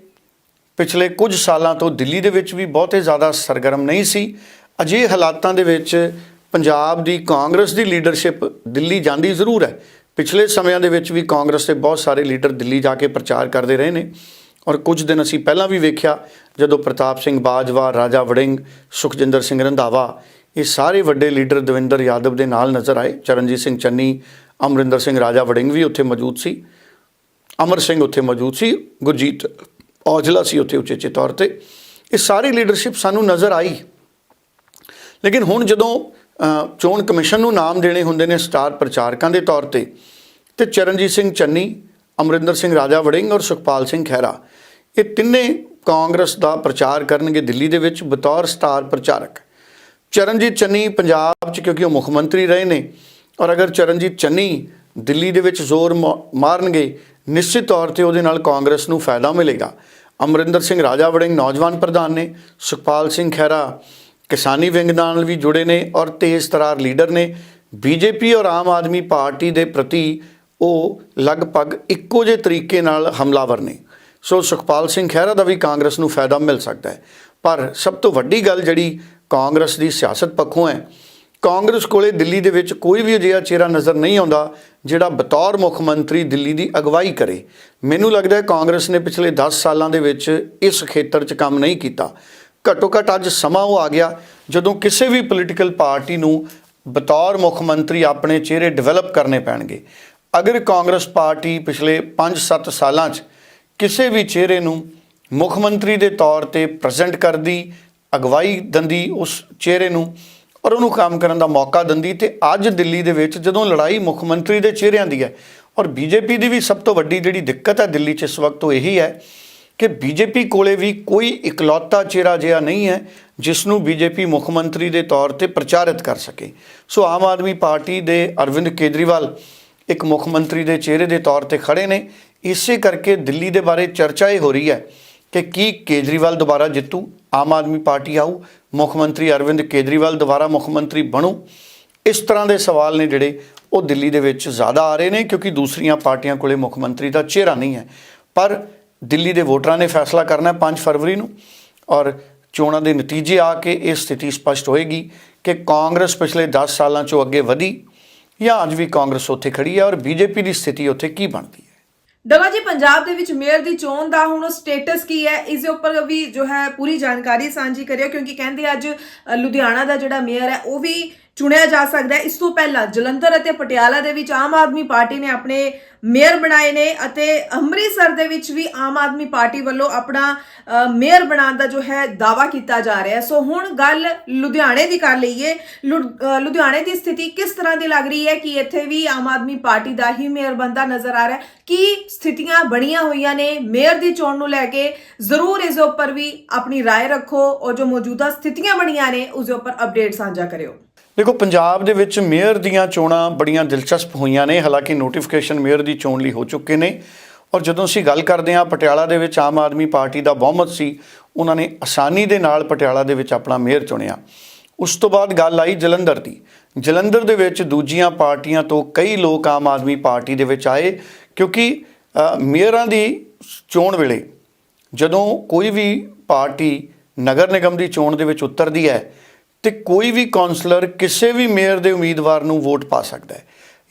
ਪਿਛਲੇ ਕੁਝ ਸਾਲਾਂ ਤੋਂ ਦਿੱਲੀ ਦੇ ਵਿੱਚ ਵੀ ਬਹੁਤੇ ਜ਼ਿਆਦਾ ਸਰਗਰਮ ਨਹੀਂ ਸੀ। ਅਜੇ ਹਾਲਾਤਾਂ ਦੇ ਵਿੱਚ ਪੰਜਾਬ ਦੀ ਕਾਂਗਰਸ ਦੀ ਲੀਡਰਸ਼ਿਪ ਦਿੱਲੀ ਜਾਂਦੀ ਜ਼ਰੂਰ ਹੈ। ਪਿਛਲੇ ਸਮਿਆਂ ਦੇ ਵਿੱਚ ਵੀ ਕਾਂਗਰਸ ਦੇ ਬਹੁਤ ਸਾਰੇ ਲੀਡਰ ਦਿੱਲੀ ਜਾ ਕੇ ਪ੍ਰਚਾਰ ਕਰਦੇ ਰਹੇ ਨੇ। ਔਰ ਕੁਝ ਦਿਨ ਅਸੀਂ ਪਹਿਲਾਂ ਵੀ ਵੇਖਿਆ, ਜਦੋਂ ਪ੍ਰਤਾਪ ਸਿੰਘ ਬਾਜਵਾ, ਰਾਜਾ ਵੜਿੰਗ, ਸੁਖਜਿੰਦਰ ਸਿੰਘ ਰੰਧਾਵਾ, ਇਹ ਸਾਰੇ ਵੱਡੇ ਲੀਡਰ ਦਵਿੰਦਰ ਯਾਦਵ ਦੇ ਨਾਲ ਨਜ਼ਰ ਆਏ। ਚਰਨਜੀਤ ਸਿੰਘ ਚੰਨੀ, ਅਮਰਿੰਦਰ ਸਿੰਘ, ਰਾਜਾ ਵੜਿੰਗ ਵੀ ਉੱਥੇ ਮੌਜੂਦ ਸੀ। ਅਮਰ ਸਿੰਘ ਉੱਥੇ ਮੌਜੂਦ ਸੀ। ਗੁਰਜੀਤ ਔਜਲਾ ਸੀ ਉੱਥੇ ਉਚੇਚੇ ਤੌਰ ਤੇ। ਇਹ ਸਾਰੀ ਲੀਡਰਸ਼ਿਪ ਸਾਨੂੰ ਨਜ਼ਰ ਆਈ। ਲੇਕਿਨ ਹੁਣ ਜਦੋਂ ਚੋਣ ਕਮਿਸ਼ਨ ਨੂੰ ਨਾਮ ਦੇਣੇ ਹੁੰਦੇ ਨੇ ਸਟਾਰ ਪ੍ਰਚਾਰਕਾਂ ਦੇ ਤੌਰ ਤੇ ਤੇ ਚਰਨਜੀਤ ਸਿੰਘ ਚੰਨੀ, ਅਮਰਿੰਦਰ ਸਿੰਘ ਰਾਜਾ ਵੜਿੰਗ ਔਰ ਸੁਖਪਾਲ ਸਿੰਘ ਖਹਿਰਾ, ਇਹ ਤਿੰਨੇ ਕਾਂਗਰਸ ਦਾ ਪ੍ਰਚਾਰ ਕਰਨਗੇ ਦਿੱਲੀ ਦੇ ਵਿੱਚ ਬਤੌਰ ਸਟਾਰ ਪ੍ਰਚਾਰਕ। ਚਰਨਜੀਤ ਚੰਨੀ ਪੰਜਾਬ 'ਚ ਕਿਉਂਕਿ ਉਹ ਮੁੱਖ ਮੰਤਰੀ ਰਹੇ ਨੇ, ਔਰ ਅਗਰ ਚਰਨਜੀਤ ਚੰਨੀ ਦਿੱਲੀ ਦੇ ਵਿੱਚ ਜ਼ੋਰ ਮ- ਮਾਰਨਗੇ, ਨਿਸ਼ਚਿਤ ਤੌਰ ਤੇ ਉਹਦੇ ਨਾਲ ਕਾਂਗਰਸ ਨੂੰ ਫਾਇਦਾ ਮਿਲੇਗਾ। ਅਮਰਿੰਦਰ ਸਿੰਘ ਰਾਜਾ ਵੜਿੰਗ ਨੌਜਵਾਨ ਪ੍ਰਧਾਨ ਨੇ, ਸੁਖਪਾਲ ਸਿੰਘ ਖਹਿਰਾ ਕਿਸਾਨੀ ਵਿੰਗ ਨਾਲ ਵੀ ਜੁੜੇ ਨੇ ਔਰ ਤੇਜ਼ ਤਰਾਰ ਲੀਡਰ ਨੇ। ਬੀਜੇਪੀ ਔਰ ਆਮ ਆਦਮੀ ਪਾਰਟੀ ਦੇ ਪ੍ਰਤੀ ਉਹ ਲਗਭਗ ਇੱਕੋ ਜਿਹੇ ਤਰੀਕੇ ਨਾਲ ਹਮਲਾਵਰ ਨੇ। ਸੋ ਸੁਖਪਾਲ ਸਿੰਘ ਖਹਿਰਾ ਦਾ ਵੀ ਕਾਂਗਰਸ ਨੂੰ ਫਾਇਦਾ ਮਿਲ ਸਕਦਾ ਹੈ। ਪਰ ਸਭ ਤੋਂ ਵੱਡੀ ਗੱਲ ਜਿਹੜੀ ਕਾਂਗਰਸ ਦੀ ਸਿਆਸਤ ਪੱਖੋਂ ਹੈ, ਕਾਂਗਰਸ ਕੋਲੇ ਦਿੱਲੀ ਦੇ ਵਿੱਚ ਕੋਈ ਵੀ ਅਜਿਹਾ ਚਿਹਰਾ ਨਜ਼ਰ ਨਹੀਂ ਆਉਂਦਾ ਜਿਹੜਾ ਬਤੌਰ ਮੁੱਖ ਮੰਤਰੀ ਦਿੱਲੀ ਦੀ ਅਗਵਾਈ ਕਰੇ। ਮੈਨੂੰ ਲੱਗਦਾ ਹੈ ਕਾਂਗਰਸ ਨੇ ਪਿਛਲੇ 10 ਸਾਲਾਂ ਦੇ ਵਿੱਚ ਇਸ ਖੇਤਰ 'ਚ ਕੰਮ ਨਹੀਂ ਕੀਤਾ। ਘੱਟੋ ਘੱਟ ਅੱਜ ਸਮਾਂ ਉਹ ਆ ਗਿਆ ਜਦੋਂ ਕਿਸੇ ਵੀ ਪੋਲੀਟੀਕਲ ਪਾਰਟੀ ਨੂੰ ਬਤੌਰ ਮੁੱਖ ਮੰਤਰੀ ਆਪਣੇ ਚਿਹਰੇ ਡਿਵੈਲਪ ਕਰਨੇ ਪੈਣਗੇ। ਅਗਰ ਕਾਂਗਰਸ ਪਾਰਟੀ ਪਿਛਲੇ 5-7 ਸਾਲਾਂ 'ਚ ਕਿਸੇ ਵੀ ਚਿਹਰੇ ਨੂੰ ਮੁੱਖ ਮੰਤਰੀ ਦੇ ਤੌਰ ਤੇ ਪ੍ਰੈਜ਼ੈਂਟ ਕਰਦੀ, ਅਗਵਾਈ ਦਿੰਦੀ, ਉਸ ਚਿਹਰੇ ਨੂੰ ਔਰ ਉਹਨੂੰ ਕੰਮ ਕਰਨ ਦਾ ਮੌਕਾ ਦਿੰਦੀ ਤੇ ਅੱਜ ਦਿੱਲੀ ਦੇ ਵਿੱਚ ਜਦੋਂ ਲੜਾਈ ਮੁੱਖ ਮੰਤਰੀ ਦੇ ਚਿਹਰਿਆਂ ਦੀ ਹੈ ਔਰ ਬੀਜੇਪੀ ਦੀ ਵੀ ਸਭ ਤੋਂ ਵੱਡੀ ਜਿਹੜੀ ਦਿੱਕਤ ਹੈ ਦਿੱਲੀ 'ਚ ਇਸ ਵਕਤ ਉਹ ਇਹੀ ਹੈ ਕਿ ਬੀਜੇਪੀ ਕੋਲੇ ਵੀ ਕੋਈ ਇਕਲੌਤਾ ਚਿਹਰਾ ਜਿਹਾ ਨਹੀਂ ਹੈ ਜਿਸ ਨੂੰ ਬੀਜੇਪੀ ਮੁੱਖ ਮੰਤਰੀ ਦੇ ਤੌਰ ਤੇ ਪ੍ਰਚਾਰਿਤ ਕਰ ਸਕੇ। ਸੋ ਆਮ ਆਦਮੀ ਪਾਰਟੀ ਦੇ ਅਰਵਿੰਦ ਕੇਜਰੀਵਾਲ ਇੱਕ ਮੁੱਖ ਮੰਤਰੀ ਦੇ ਚਿਹਰੇ ਦੇ ਤੌਰ ਤੇ ਖੜੇ ਨੇ। ਇਸੇ ਕਰਕੇ ਦਿੱਲੀ ਦੇ ਬਾਰੇ ਚਰਚਾ ਇਹ ਹੋ ਰਹੀ ਹੈ ਕਿ ਕੀ ਕੇਜਰੀਵਾਲ ਦੁਬਾਰਾ ਜਿੱਤੂ? ਆਮ ਆਦਮੀ ਪਾਰਟੀ ਆਊ, ਮੁੱਖ ਮੰਤਰੀ ਅਰਵਿੰਦ ਕੇਜਰੀਵਾਲ ਦੁਬਾਰਾ ਮੁੱਖ ਮੰਤਰੀ ਬਣੂ? ਇਸ ਤਰ੍ਹਾਂ ਦੇ ਸਵਾਲ ਨੇ ਜਿਹੜੇ ਉਹ ਦਿੱਲੀ ਦੇ ਵਿੱਚ ਜ਼ਿਆਦਾ ਆ ਰਹੇ ਨੇ, ਕਿਉਂਕਿ ਦੂਸਰੀਆਂ ਪਾਰਟੀਆਂ ਕੋਲੇ ਮੁੱਖ ਮੰਤਰੀ ਦਾ ਚਿਹਰਾ ਨਹੀਂ ਹੈ। ਪਰ ਦਿੱਲੀ ਦੇ ਵੋਟਰਾਂ ਨੇ ਫੈਸਲਾ ਕਰਨਾ ਹੈ 5 ਫਰਵਰੀ ਨੂੰ ਔਰ ਚੋਣਾਂ ਦੇ ਨਤੀਜੇ ਆ ਕੇ ਇਹ ਸਥਿਤੀ ਸਪਸ਼ਟ ਹੋਏਗੀ ਕਿ ਕਾਂਗਰਸ ਪਿਛਲੇ 10 ਸਾਲਾਂ ਚੋਂ ਅੱਗੇ ਵਧੀ ਜਾਂ ਅੱਜ ਵੀ ਕਾਂਗਰਸ ਉੱਥੇ ਖੜੀ ਹੈ ਔਰ ਬੀਜੇਪੀ ਦੀ ਸਥਿਤੀ ਉੱਥੇ ਕੀ ਬਣਦੀ ਹੈ। ਡਗਾ ਜੀ, ਪੰਜਾਬ ਦੇ ਵਿੱਚ ਮੇਅਰ ਦੀ ਚੋਣ ਦਾ ਹੁਣ ਸਟੇਟਸ ਕੀ ਹੈ? ਇਸ ਦੇ ਉੱਪਰ ਵੀ ਜੋ ਹੈ ਪੂਰੀ ਜਾਣਕਾਰੀ ਸਾਂਝੀ ਕਰਿਓ, ਕਿਉਂਕਿ ਕਹਿੰਦੇ ਅੱਜ ਲੁਧਿਆਣਾ ਦਾ ਜਿਹੜਾ ਮੇਅਰ ਹੈ, ਉਹ ਵੀ ਚੁਣਿਆ ਜਾ ਸਕਦਾ ਹੈ ਇਸ ਤੋਂ ਪਹਿਲਾਂ ਜਲੰਧਰ ਅਤੇ ਪਟਿਆਲਾ ਦੇ ਵਿੱਚ ਆਮ ਆਦਮੀ ਪਾਰਟੀ ਨੇ ਆਪਣੇ ਮੇਅਰ ਬਣਾਏ ਨੇ ਅਤੇ ਅੰਮ੍ਰਿਤਸਰ ਦੇ ਵਿੱਚ ਵੀ ਆਮ ਆਦਮੀ ਪਾਰਟੀ ਵੱਲੋਂ ਆਪਣਾ ਅ, ਮੇਅਰ ਬਣਾਉਣ ਦਾ ਜੋ ਹੈ ਦਾਵਾ ਕੀਤਾ ਜਾ ਰਿਹਾ ਹੈ ਸੋ ਹੁਣ ਗੱਲ ਲੁਧਿਆਣੇ ਦੀ ਕਰ ਲਈਏ ਲੁ- ਅ, ਲੁਧਿਆਣੇ ਦੀ ਸਥਿਤੀ ਕਿਸ ਤਰ੍ਹਾਂ ਦੀ ਲੱਗ ਰਹੀ ਹੈ ਕਿ ਇੱਥੇ ਵੀ ਆਮ ਆਦਮੀ ਪਾਰਟੀ ਦਾ ਹੀ ਮੇਅਰ ਬੰਦਾ ਨਜ਼ਰ ਆ ਰਿਹਾ ਹੈ ਕੀ ਸਥਿਤੀਆਂ ਬਣੀਆਂ ਹੋਈਆਂ ਨੇ ਮੇਅਰ ਦੀ ਚੋਣ ਨੂੰ ਲੈ ਕੇ ਜ਼ਰੂਰ ਇਸ ਦੇ ਉੱਪਰ ਵੀ ਆਪਣੀ رائے ਰੱਖੋ ਔਰ ਜੋ ਮੌਜੂਦਾ ਸਥਿਤੀਆਂ ਬਣੀਆਂ ਨੇ ਉਸ ਦੇ ਉੱਪਰ ਅਪਡੇਟ ਸਾਂਝਾ ਕਰਿਓ ਦੇਖੋ, ਪੰਜਾਬ ਦੇ ਵਿੱਚ ਮੇਅਰ ਦੀਆਂ ਚੋਣਾਂ ਬੜੀਆਂ ਦਿਲਚਸਪ ਹੋਈਆਂ ਨੇ। ਹਾਲਾਂਕਿ ਨੋਟੀਫਿਕੇਸ਼ਨ ਮੇਅਰ ਦੀ ਚੋਣ ਲਈ ਹੋ ਚੁੱਕੇ ਨੇ। ਔਰ ਜਦੋਂ ਅਸੀਂ ਗੱਲ ਕਰਦੇ ਹਾਂ, ਪਟਿਆਲਾ ਦੇ ਵਿੱਚ ਆਮ ਆਦਮੀ ਪਾਰਟੀ ਦਾ ਬਹੁਮਤ ਸੀ, ਉਹਨਾਂ ਨੇ ਆਸਾਨੀ ਦੇ ਨਾਲ ਪਟਿਆਲਾ ਦੇ ਵਿੱਚ ਆਪਣਾ ਮੇਅਰ ਚੁਣਿਆ। ਉਸ ਤੋਂ ਬਾਅਦ ਗੱਲ ਆਈ ਜਲੰਧਰ ਦੀ। ਜਲੰਧਰ ਦੇ ਵਿੱਚ ਦੂਜੀਆਂ ਪਾਰਟੀਆਂ ਤੋਂ ਕਈ ਲੋਕ ਆਮ ਆਦਮੀ ਪਾਰਟੀ ਦੇ ਵਿੱਚ ਆਏ, ਕਿਉਂਕਿ ਮੇਅਰਾਂ ਦੀ ਚੋਣ ਵੇਲੇ ਜਦੋਂ ਕੋਈ ਵੀ ਪਾਰਟੀ ਨਗਰ ਨਿਗਮ ਦੀ ਚੋਣ ਦੇ ਵਿੱਚ ਉਤਰਦੀ ਹੈ ਤੇ ਕੋਈ ਵੀ ਕਾਉਂਸਲਰ ਕਿਸੇ ਵੀ ਮੇਅਰ ਦੇ ਉਮੀਦਵਾਰ ਨੂੰ ਵੋਟ ਪਾ ਸਕਦਾ ਹੈ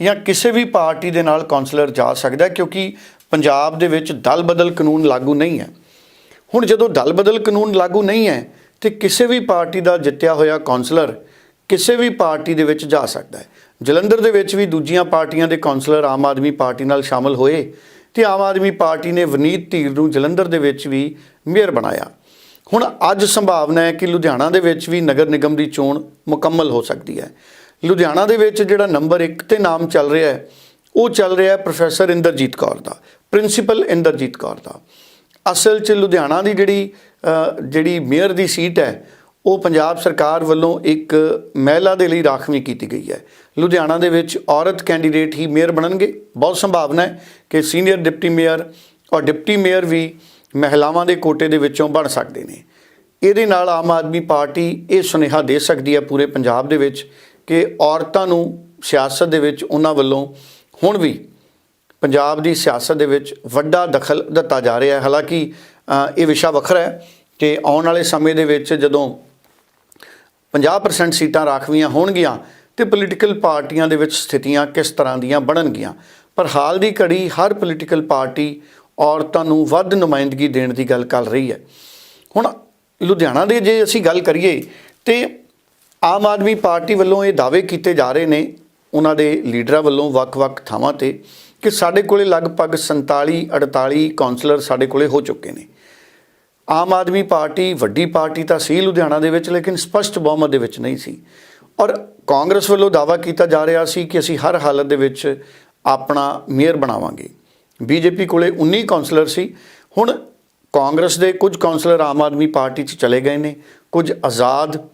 ਜਾਂ ਕਿਸੇ ਵੀ ਪਾਰਟੀ ਦੇ ਨਾਲ ਕਾਉਂਸਲਰ ਜਾ ਸਕਦਾ ਕਿਉਂਕਿ ਪੰਜਾਬ ਦੇ ਵਿੱਚ ਦਲ ਬਦਲ ਕਾਨੂੰਨ ਲਾਗੂ ਨਹੀਂ ਹੈ। ਹੁਣ ਜਦੋਂ ਦਲ ਬਦਲ ਕਾਨੂੰਨ ਲਾਗੂ ਨਹੀਂ ਹੈ, ਤੇ ਕਿਸੇ ਵੀ ਪਾਰਟੀ ਦਾ ਜਿੱਤਿਆ ਹੋਇਆ ਕਾਉਂਸਲਰ ਕਿਸੇ ਵੀ ਪਾਰਟੀ ਦੇ ਵਿੱਚ ਜਾ ਸਕਦਾ ਹੈ। ਜਲੰਧਰ ਦੇ ਵਿੱਚ ਵੀ ਦੂਜੀਆਂ ਪਾਰਟੀਆਂ ਦੇ ਕਾਉਂਸਲਰ ਆਮ ਆਦਮੀ ਪਾਰਟੀ ਨਾਲ ਸ਼ਾਮਲ ਹੋਏ ਤੇ ਆਮ ਆਦਮੀ ਪਾਰਟੀ ਨੇ ਵਨੀਤ ਧੀਰ ਨੂੰ ਜਲੰਧਰ ਦੇ ਵਿੱਚ ਵੀ ਮੇਅਰ ਬਣਾਇਆ। ਹੁਣ ਅੱਜ ਸੰਭਾਵਨਾ ਹੈ ਕਿ ਲੁਧਿਆਣਾ ਦੇ ਵਿੱਚ ਵੀ ਨਗਰ ਨਿਗਮ ਦੀ ਚੋਣ ਮੁਕੰਮਲ ਹੋ ਸਕਦੀ ਹੈ। ਲੁਧਿਆਣਾ ਦੇ ਵਿੱਚ ਜਿਹੜਾ ਨੰਬਰ 1 ਤੇ ਨਾਮ ਚੱਲ ਰਿਹਾ ਹੈ, ਉਹ ਚੱਲ ਰਿਹਾ ਹੈ ਪ੍ਰੋਫੈਸਰ ਇੰਦਰਜੀਤ ਕੌਰ ਦਾ, ਪ੍ਰਿੰਸੀਪਲ ਇੰਦਰਜੀਤ ਕੌਰ ਦਾ। ਅਸਲ 'ਚ ਲੁਧਿਆਣਾ ਦੀ ਜਿਹੜੀ ਜਿਹੜੀ ਮੇਅਰ ਦੀ ਸੀਟ ਹੈ, ਉਹ ਪੰਜਾਬ ਸਰਕਾਰ ਵੱਲੋਂ ਇੱਕ ਮਹਿਲਾ ਦੇ ਲਈ ਰਾਖਵੀਂ ਕੀਤੀ ਗਈ ਹੈ। ਲੁਧਿਆਣਾ ਦੇ ਵਿੱਚ ਔਰਤ ਕੈਂਡੀਡੇਟ ਹੀ ਮੇਅਰ ਬਣਨਗੇ। ਬਹੁਤ ਸੰਭਾਵਨਾ ਹੈ ਕਿ ਸੀਨੀਅਰ ਡਿਪਟੀ ਮੇਅਰ ਔਰ ਡਿਪਟੀ ਮੇਅਰ ਵੀ ਮਹਿਲਾਵਾਂ ਦੇ ਕੋਟੇ ਦੇ ਵਿੱਚੋਂ ਬਣ ਸਕਦੇ ਨੇ। ਇਹਦੇ ਨਾਲ ਆਮ ਆਦਮੀ ਪਾਰਟੀ ਇਹ ਸੁਨੇਹਾ ਦੇ ਸਕਦੀ ਹੈ ਪੂਰੇ ਪੰਜਾਬ ਦੇ ਵਿੱਚ ਕਿ ਔਰਤਾਂ ਨੂੰ ਸਿਆਸਤ ਦੇ ਵਿੱਚ ਉਹਨਾਂ ਵੱਲੋਂ ਹੁਣ ਵੀ ਪੰਜਾਬ ਦੀ ਸਿਆਸਤ ਦੇ ਵਿੱਚ ਵੱਡਾ ਦਖਲ ਦਿੱਤਾ ਜਾ ਰਿਹਾ ਹੈ। ਹਾਲਾਂਕਿ ਇਹ ਵਿਸ਼ਾ ਵੱਖਰਾ ਹੈ ਕਿ ਆਉਣ ਵਾਲੇ ਸਮੇਂ ਦੇ ਵਿੱਚ ਜਦੋਂ 50% ਸੀਟਾਂ ਰਾਖਵੀਆਂ ਹੋਣਗੀਆਂ ਤੇ ਪੋਲੀਟੀਕਲ ਪਾਰਟੀਆਂ ਦੇ ਵਿੱਚ ਸਥਿਤੀਆਂ ਕਿਸ ਤਰ੍ਹਾਂ ਦੀਆਂ ਬਣਨਗੀਆਂ। ਪਰ ਹਾਲ ਦੀ ਘੜੀ ਹਰ ਪੋਲੀਟੀਕਲ ਪਾਰਟੀ ਔਰਤਾਂ ਨੂੰ ਵੱਧ ਨੁਮਾਇੰਦਗੀ ਦੇਣ ਦੀ ਗੱਲ ਕਰ ਰਹੀ ਹੈ। ਹੁਣ ਲੁਧਿਆਣਾ ਦੇ ਜੇ ਅਸੀਂ ਗੱਲ ਕਰੀਏ ਤੇ ਆਮ ਆਦਮੀ ਪਾਰਟੀ ਵੱਲੋਂ ਇਹ ਦਾਅਵੇ ਕੀਤੇ ਜਾ ਰਹੇ ਨੇ ਉਹਨਾਂ ਦੇ ਲੀਡਰਾਂ ਵੱਲੋਂ ਵੱਖ-ਵੱਖ ਥਾਵਾਂ ਤੇ ਕਿ ਸਾਡੇ ਕੋਲੇ ਲਗਭਗ 47 48 ਕਾਉਂਸਲਰ ਸਾਡੇ ਕੋਲੇ ਹੋ ਚੁੱਕੇ ਨੇ। ਆਮ ਆਦਮੀ ਪਾਰਟੀ ਵੱਡੀ ਪਾਰਟੀ ਤਾਂ ਸੀ ਲੁਧਿਆਣਾ ਦੇ ਵਿੱਚ, ਲੇਕਿਨ ਸਪਸ਼ਟ ਬਹੁਮਤ ਦੇ ਵਿੱਚ ਨਹੀਂ ਸੀ। ਔਰ ਕਾਂਗਰਸ ਵੱਲੋਂ ਦਾਅਵਾ ਕੀਤਾ ਜਾ ਰਿਹਾ ਸੀ ਕਿ ਅਸੀਂ ਹਰ ਹਾਲਤ ਦੇ ਵਿੱਚ ਆਪਣਾ ਮੇਅਰ ਬਣਾਵਾਂਗੇ। ਬੀਜੇਪੀ ਕੋਲੇ 19 ਕਾਉਂਸਲਰ ਸੀ। ਹੁਣ ਕਾਂਗਰਸ ਦੇ ਕੁਝ ਕਾਉਂਸਲਰ ਆਮ ਆਦਮੀ ਪਾਰਟੀ 'ਚ ਚਲੇ ਗਏ ਨੇ। ਕੁਝ ਆਜ਼ਾਦ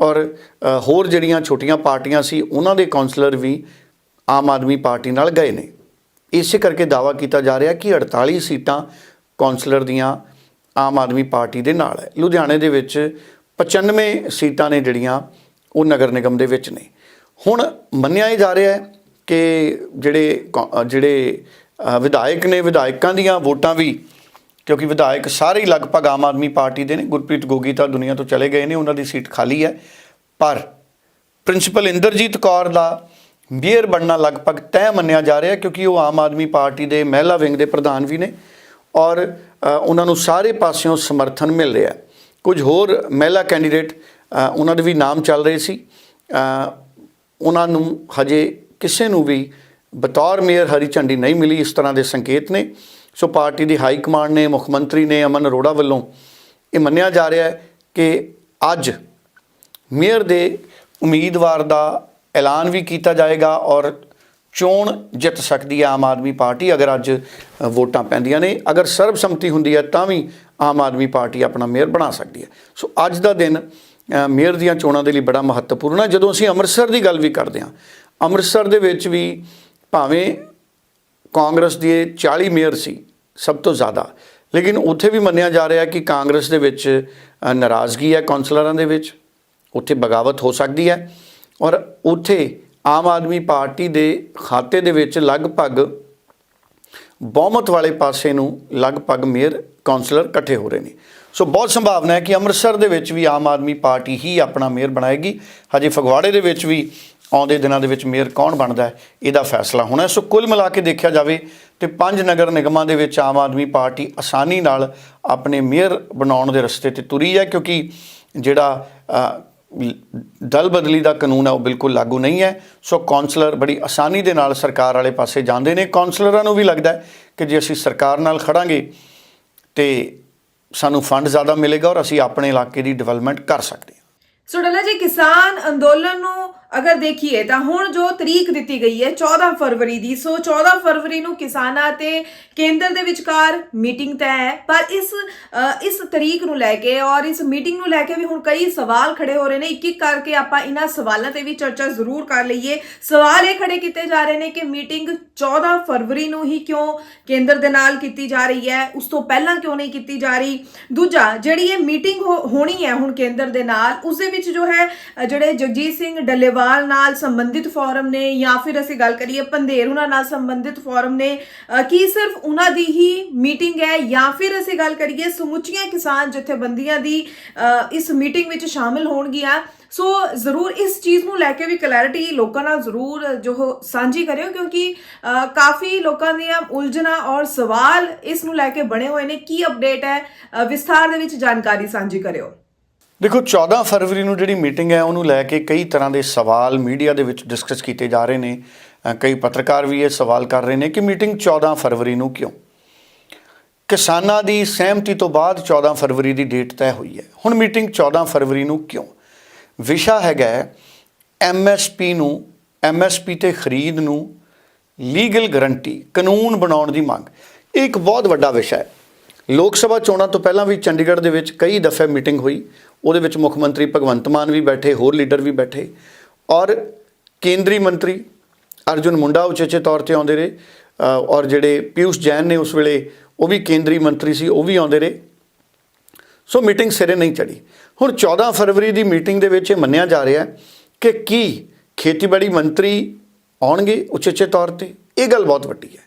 ਔਰ ਹੋਰ ਜਿਹੜੀਆਂ ਛੋਟੀਆਂ ਪਾਰਟੀਆਂ ਸੀ, ਉਹਨਾਂ ਦੇ ਕਾਉਂਸਲਰ ਵੀ ਆਮ ਆਦਮੀ ਪਾਰਟੀ ਨਾਲ ਗਏ ਨੇ। ਇਸੇ ਕਰਕੇ ਦਾਵਾ ਕੀਤਾ ਜਾ ਰਿਹਾ ਕਿ 48 ਸੀਟਾਂ ਕਾਉਂਸਲਰ ਦੀਆਂ ਆਮ ਆਦਮੀ ਪਾਰਟੀ ਦੇ ਨਾਲ ਹੈ। ਲੁਧਿਆਣੇ ਦੇ ਵਿੱਚ 95 ਸੀਟਾਂ ਨੇ ਜਿਹੜੀਆਂ, ਉਹ ਨਗਰ ਨਿਗਮ ਦੇ ਵਿੱਚ ਨੇ। ਹੁਣ ਮੰਨਿਆ ਹੀ ਜਾ ਰਿਹਾ ਹੈ ਕਿ ਜਿਹੜੇ ਕੌ- ਜਿਹੜੇ ਵਿਧਾਇਕ ਨੇ ਵਿਧਾਇਕਾਂ ਦੀਆਂ ਵੋਟਾਂ ਵੀ, ਕਿਉਂਕਿ ਵਿਧਾਇਕ ਸਾਰੇ ਹੀ ਲਗਭਗ ਆਮ ਆਦਮੀ ਪਾਰਟੀ ਦੇ ਨੇ, ਗੁਰਪ੍ਰੀਤ ਗੋਗੀ ਤਾਂ ਦੁਨੀਆ ਤੋਂ ਚਲੇ ਗਏ ਨੇ, ਉਹਨਾਂ ਦੀ ਸੀਟ ਖਾਲੀ ਹੈ। ਪਰ ਪ੍ਰਿੰਸੀਪਲ ਇੰਦਰਜੀਤ ਕੌਰ ਦਾ ਮੇਅਰ ਬਣਨਾ ਲਗਭਗ ਤੈਅ ਮੰਨਿਆ ਜਾ ਰਿਹਾ, ਕਿਉਂਕਿ ਉਹ ਆਮ ਆਦਮੀ ਪਾਰਟੀ ਦੇ ਮਹਿਲਾ ਵਿੰਗ ਦੇ ਪ੍ਰਧਾਨ ਵੀ ਨੇ ਔਰ ਉਹਨਾਂ ਨੂੰ ਸਾਰੇ ਪਾਸਿਓਂ ਸਮਰਥਨ ਮਿਲ ਰਿਹਾ। ਕੁਝ ਹੋਰ ਮਹਿਲਾ ਕੈਂਡੀਡੇਟ ਉਹਨਾਂ ਦੇ ਵੀ ਨਾਮ ਚੱਲ ਰਹੇ ਸੀ। ਉਹਨਾਂ ਨੂੰ ਹਜੇ ਕਿਸੇ ਨੂੰ ਵੀ ਬਤੌਰ ਮੇਅਰ ਹਰੀ ਝੰਡੀ ਨਹੀਂ ਮਿਲੀ, ਇਸ ਤਰ੍ਹਾਂ ਦੇ ਸੰਕੇਤ ਨੇ। ਸੋ ਪਾਰਟੀ ਦੀ ਹਾਈ ਕਮਾਂਡ ਨੇ, ਮੁੱਖ ਮੰਤਰੀ ਨੇ, ਅਮਨ ਅਰੋੜਾ ਵੱਲੋਂ ਇਹ ਮੰਨਿਆ ਜਾ ਰਿਹਾ ਹੈ ਕਿ ਅੱਜ ਮੇਅਰ ਦੇ ਉਮੀਦਵਾਰ ਦਾ ਐਲਾਨ ਵੀ ਕੀਤਾ ਜਾਏਗਾ ਔਰ ਚੋਣ ਜਿੱਤ ਸਕਦੀ ਹੈ ਆਮ ਆਦਮੀ ਪਾਰਟੀ ਅਗਰ ਅੱਜ ਵੋਟਾਂ ਪੈਂਦੀਆਂ ਨੇ। ਅਗਰ ਸਰਬਸੰਮਤੀ ਹੁੰਦੀ ਹੈ ਤਾਂ ਵੀ ਆਮ ਆਦਮੀ ਪਾਰਟੀ ਆਪਣਾ ਮੇਅਰ ਬਣਾ ਸਕਦੀ ਹੈ। ਸੋ ਅੱਜ ਦਾ ਦਿਨ ਮੇਅਰ ਦੀਆਂ ਚੋਣਾਂ ਦੇ ਲਈ ਬੜਾ ਮਹੱਤਵਪੂਰਨ ਹੈ। ਜਦੋਂ ਅਸੀਂ ਅੰਮ੍ਰਿਤਸਰ ਦੀ ਗੱਲ ਵੀ ਕਰਦੇ ਹਾਂ, ਅੰਮ੍ਰਿਤਸਰ ਦੇ ਵਿੱਚ ਵੀ ਭਾਵੇਂ ਕਾਂਗਰਸ ਦੇ 40 ਮੇਅਰ ਸੀ, ਸਭ ਤੋਂ ਜ਼ਿਆਦਾ। ਲੇਕਿਨ ਉੱਥੇ ਵੀ ਮੰਨਿਆ ਜਾ ਰਿਹਾ ਕਿ ਕਾਂਗਰਸ ਦੇ ਵਿੱਚ ਨਾਰਾਜ਼ਗੀ ਹੈ ਕਾਉਂਸਲਰਾਂ ਦੇ ਵਿੱਚ, ਉੱਥੇ ਬਗਾਵਤ ਹੋ ਸਕਦੀ ਹੈ ਔਰ ਉੱਥੇ ਆਮ ਆਦਮੀ ਪਾਰਟੀ ਦੇ ਖਾਤੇ ਦੇ ਵਿੱਚ ਲਗਭਗ ਬਹੁਮਤ ਵਾਲੇ ਪਾਸੇ ਨੂੰ ਲਗਭਗ ਮੇਅਰ ਕਾਉਂਸਲਰ ਇਕੱਠੇ ਹੋ ਰਹੇ ਨੇ। ਸੋ ਬਹੁਤ ਸੰਭਾਵਨਾ ਹੈ ਕਿ ਅੰਮ੍ਰਿਤਸਰ ਦੇ ਵਿੱਚ ਵੀ ਆਮ ਆਦਮੀ ਪਾਰਟੀ ਹੀ ਆਪਣਾ ਮੇਅਰ ਬਣਾਏਗੀ। ਹਜੇ ਫਗਵਾੜੇ ਦੇ ਵਿੱਚ ਵੀ ਆਉਂਦੇ ਦਿਨਾਂ ਦੇ ਵਿੱਚ ਮੇਅਰ ਕੌਣ ਬਣਦਾ ਇਹਦਾ ਫੈਸਲਾ ਹੋਣਾ ਸੋ ਕੁੱਲ ਮਿਲਾ ਕੇ ਦੇਖਿਆ ਜਾਵੇ ਤੇ ਪੰਜ ਨਗਰ ਨਿਗਮਾਂ ਦੇ ਵਿੱਚ ਆਮ ਆਦਮੀ ਪਾਰਟੀ ਆਸਾਨੀ ਨਾਲ ਆਪਣੇ ਮੇਅਰ ਬਣਾਉਣ ਦੇ ਰਸਤੇ ਤੇ ਤੁਰੀ ਹੈ, ਕਿਉਂਕਿ ਜਿਹੜਾ ਦਲ ਬਦਲੀ ਦਾ ਕਾਨੂੰਨ ਹੈ, ਉਹ ਬਿਲਕੁਲ ਲਾਗੂ ਨਹੀਂ ਹੈ। ਸੋ ਕਾਉਂਸਲਰ ਬੜੀ ਆਸਾਨੀ ਦੇ ਨਾਲ ਸਰਕਾਰ ਵਾਲੇ ਪਾਸੇ ਜਾਂਦੇ ਨੇ। ਕਾਉਂਸਲਰਾਂ ਨੂੰ ਵੀ ਲੱਗਦਾ ਹੈ ਕਿ ਜੇ ਅਸੀਂ ਸਰਕਾਰ ਨਾਲ ਖੜਾਂਗੇ ਤੇ ਸਾਨੂੰ ਫੰਡ ਜ਼ਿਆਦਾ ਮਿਲੇਗਾ ਔਰ ਅਸੀਂ ਆਪਣੇ ਇਲਾਕੇ ਦੀ ਡਿਵੈਲਪਮੈਂਟ ਕਰ ਸਕਦੇ ਹਾਂ। ਸੋ ਡੱਲਾ ਜੀ, ਕਿਸਾਨ ਅੰਦੋਲਨ ਨੂੰ ਅਗਰ ਦੇਖੀਏ ਤਾਂ ਹੁਣ ਜੋ ਤਰੀਕ ਦਿੱਤੀ ਗਈ ਹੈ 14 ਫਰਵਰੀ ਦੀ, ਸੋ 14 ਫਰਵਰੀ ਨੂੰ ਕਿਸਾਨਾਂ ਤੇ ਕੇਂਦਰ ਦੇ ਵਿਚਕਾਰ ਮੀਟਿੰਗ ਤੈਅ ਹੈ। ਪਰ ਇਸ ਇਸ ਤਰੀਕ ਨੂੰ ਲੈ ਕੇ ਔਰ ਇਸ ਮੀਟਿੰਗ ਨੂੰ ਲੈ ਕੇ ਵੀ ਹੁਣ ਕਈ ਸਵਾਲ ਖੜੇ ਹੋ ਰਹੇ ਨੇ। ਇੱਕ ਇੱਕ ਕਰਕੇ ਆਪਾਂ ਇਹਨਾਂ ਸਵਾਲਾਂ ਤੇ ਵੀ ਚਰਚਾ ਜ਼ਰੂਰ ਕਰ ਲਈਏ। ਸਵਾਲ ਇਹ ਖੜੇ ਕੀਤੇ ਜਾ ਰਹੇ ਨੇ ਕਿ ਮੀਟਿੰਗ 14 ਫਰਵਰੀ ਨੂੰ ਹੀ ਕਿਉਂ ਕੇਂਦਰ ਦੇ ਨਾਲ ਕੀਤੀ ਜਾ ਰਹੀ ਹੈ? ਉਸ ਤੋਂ ਪਹਿਲਾਂ ਕਿਉਂ ਨਹੀਂ ਕੀਤੀ ਜਾ ਰਹੀ? ਦੂਜਾ, ਜਿਹੜੀ ਇਹ ਮੀਟਿੰਗ ਹੋਣੀ ਹੈ ਹੁਣ ਕੇਂਦਰ ਦੇ ਨਾਲ ਉਸ ਦੇ ਵਿੱਚ ਜੋ ਹੈ ਜਿਹੜੇ ਜਗਜੀਤ ਸਿੰਘ ਡੱਲੇਵਾਲ ਨਾਲ ਸੰਬੰਧਿਤ ਫੋਰਮ ਨੇ ਜਾਂ ਫਿਰ ਅਸੀਂ ਗੱਲ ਕਰੀਏ ਪੰਧੇਰ ਉਹਨਾਂ ਨਾਲ ਸੰਬੰਧਿਤ ਫੋਰਮ ਨੇ ਕੀ ਸਿਰਫ ਉਹਨਾਂ ਦੀ ਹੀ ਮੀਟਿੰਗ ਹੈ ਜਾਂ ਫਿਰ ਅਸੀਂ ਗੱਲ ਕਰੀਏ ਸਮੁੱਚੀਆਂ ਕਿਸਾਨ ਜਥੇਬੰਦੀਆਂ ਦੀ ਇਸ ਮੀਟਿੰਗ ਵਿੱਚ ਸ਼ਾਮਿਲ ਹੋਣਗੀਆਂ? ਸੋ ਜ਼ਰੂਰ ਇਸ ਚੀਜ਼ ਨੂੰ ਲੈ ਕੇ ਵੀ ਕਲੈਰਿਟੀ ਲੋਕਾਂ ਨਾਲ ਜ਼ਰੂਰ ਜੋ ਸਾਂਝੀ ਕਰਿਓ ਕਿਉਂਕਿ ਕਾਫੀ ਲੋਕਾਂ ਦੀਆਂ ਉਲਝਣਾ ਔਰ ਸਵਾਲ ਇਸ ਨੂੰ ਲੈ ਕੇ ਬਣੇ ਹੋਏ ਨੇ। ਕੀ ਅਪਡੇਟ ਹੈ? ਵਿਸਥਾਰ ਦੇ ਵਿੱਚ ਜਾਣਕਾਰੀ ਸਾਂਝੀ ਕਰਿਓ। ਦੇਖੋ 14 ਫਰਵਰੀ ਨੂੰ ਜਿਹੜੀ ਮੀਟਿੰਗ ਹੈ, ਉਹਨੂੰ ਲੈ ਕੇ ਕਈ ਤਰ੍ਹਾਂ ਦੇ ਸਵਾਲ ਮੀਡੀਆ ਦੇ ਵਿੱਚ ਡਿਸਕਸ ਕੀਤੇ ਜਾ ਰਹੇ ਨੇ। ਕਈ ਪੱਤਰਕਾਰ ਵੀ ਇਹ ਸਵਾਲ ਕਰ ਰਹੇ ਨੇ ਕਿ ਮੀਟਿੰਗ 14 ਫਰਵਰੀ ਨੂੰ ਕਿਉਂ? ਕਿਸਾਨਾਂ ਦੀ ਸਹਿਮਤੀ ਤੋਂ ਬਾਅਦ 14 ਫਰਵਰੀ ਦੀ ਡੇਟ ਤੈਅ ਹੋਈ ਹੈ। ਹੁਣ ਮੀਟਿੰਗ 14 ਫਰਵਰੀ ਨੂੰ ਕਿਉਂ? ਵਿਸ਼ਾ ਹੈਗਾ ਐਮਐਸਪੀ ਨੂੰ ਐਮਐਸਪੀ ਤੇ ਖਰੀਦ ਨੂੰ ਲੀਗਲ ਗਰੰਟੀ, ਕਾਨੂੰਨ ਬਣਾਉਣ ਦੀ ਮੰਗ। ਇਹ ਇੱਕ ਬਹੁਤ ਵੱਡਾ ਵਿਸ਼ਾ ਹੈ। ਲੋਕ ਸਭਾ ਚੋਣਾਂ ਤੋਂ ਪਹਿਲਾਂ ਵੀ ਚੰਡੀਗੜ੍ਹ ਦੇ ਵਿੱਚ ਕਈ ਦਫੇ ਮੀਟਿੰਗ ਹੋਈ। ਉਹਦੇ ਵਿੱਚ ਮੁੱਖ ਮੰਤਰੀ ਭਗਵੰਤ ਮਾਨ ਵੀ ਬੈਠੇ, ਹੋਰ ਲੀਡਰ ਵੀ ਬੈਠੇ। ਔਰ ਕੇਂਦਰੀ ਮੰਤਰੀ ਅਰਜੁਨ ਮੁੰਡਾ ਉਚੇਚੇ ਤੌਰ ਤੇ ਆਉਂਦੇ ਰਹੇ। ਔਰ ਜਿਹੜੇ ਪਿਊਸ਼ ਜੈਨ ਨੇ ਉਸ ਵੇਲੇ, ਉਹ ਵੀ ਕੇਂਦਰੀ ਮੰਤਰੀ ਸੀ, ਉਹ ਵੀ ਆਉਂਦੇ ਰਹੇ। ਸੋ ਮੀਟਿੰਗ ਸਿਰੇ ਨਹੀਂ ਚੜੀ ਹੁਣ 14 ਫਰਵਰੀ ਦੀ ਮੀਟਿੰਗ ਦੇ ਵਿੱਚ ਇਹ ਮੰਨਿਆ ਜਾ ਰਿਹਾ ਕਿ ਕੀ ਖੇਤੀਬਾੜੀ ਮੰਤਰੀ ਆਉਣਗੇ ਉਚੇਚੇ ਤੌਰ ਤੇ? ਇਹ ਗੱਲ ਬਹੁਤ ਵੱਡੀ ਹੈ।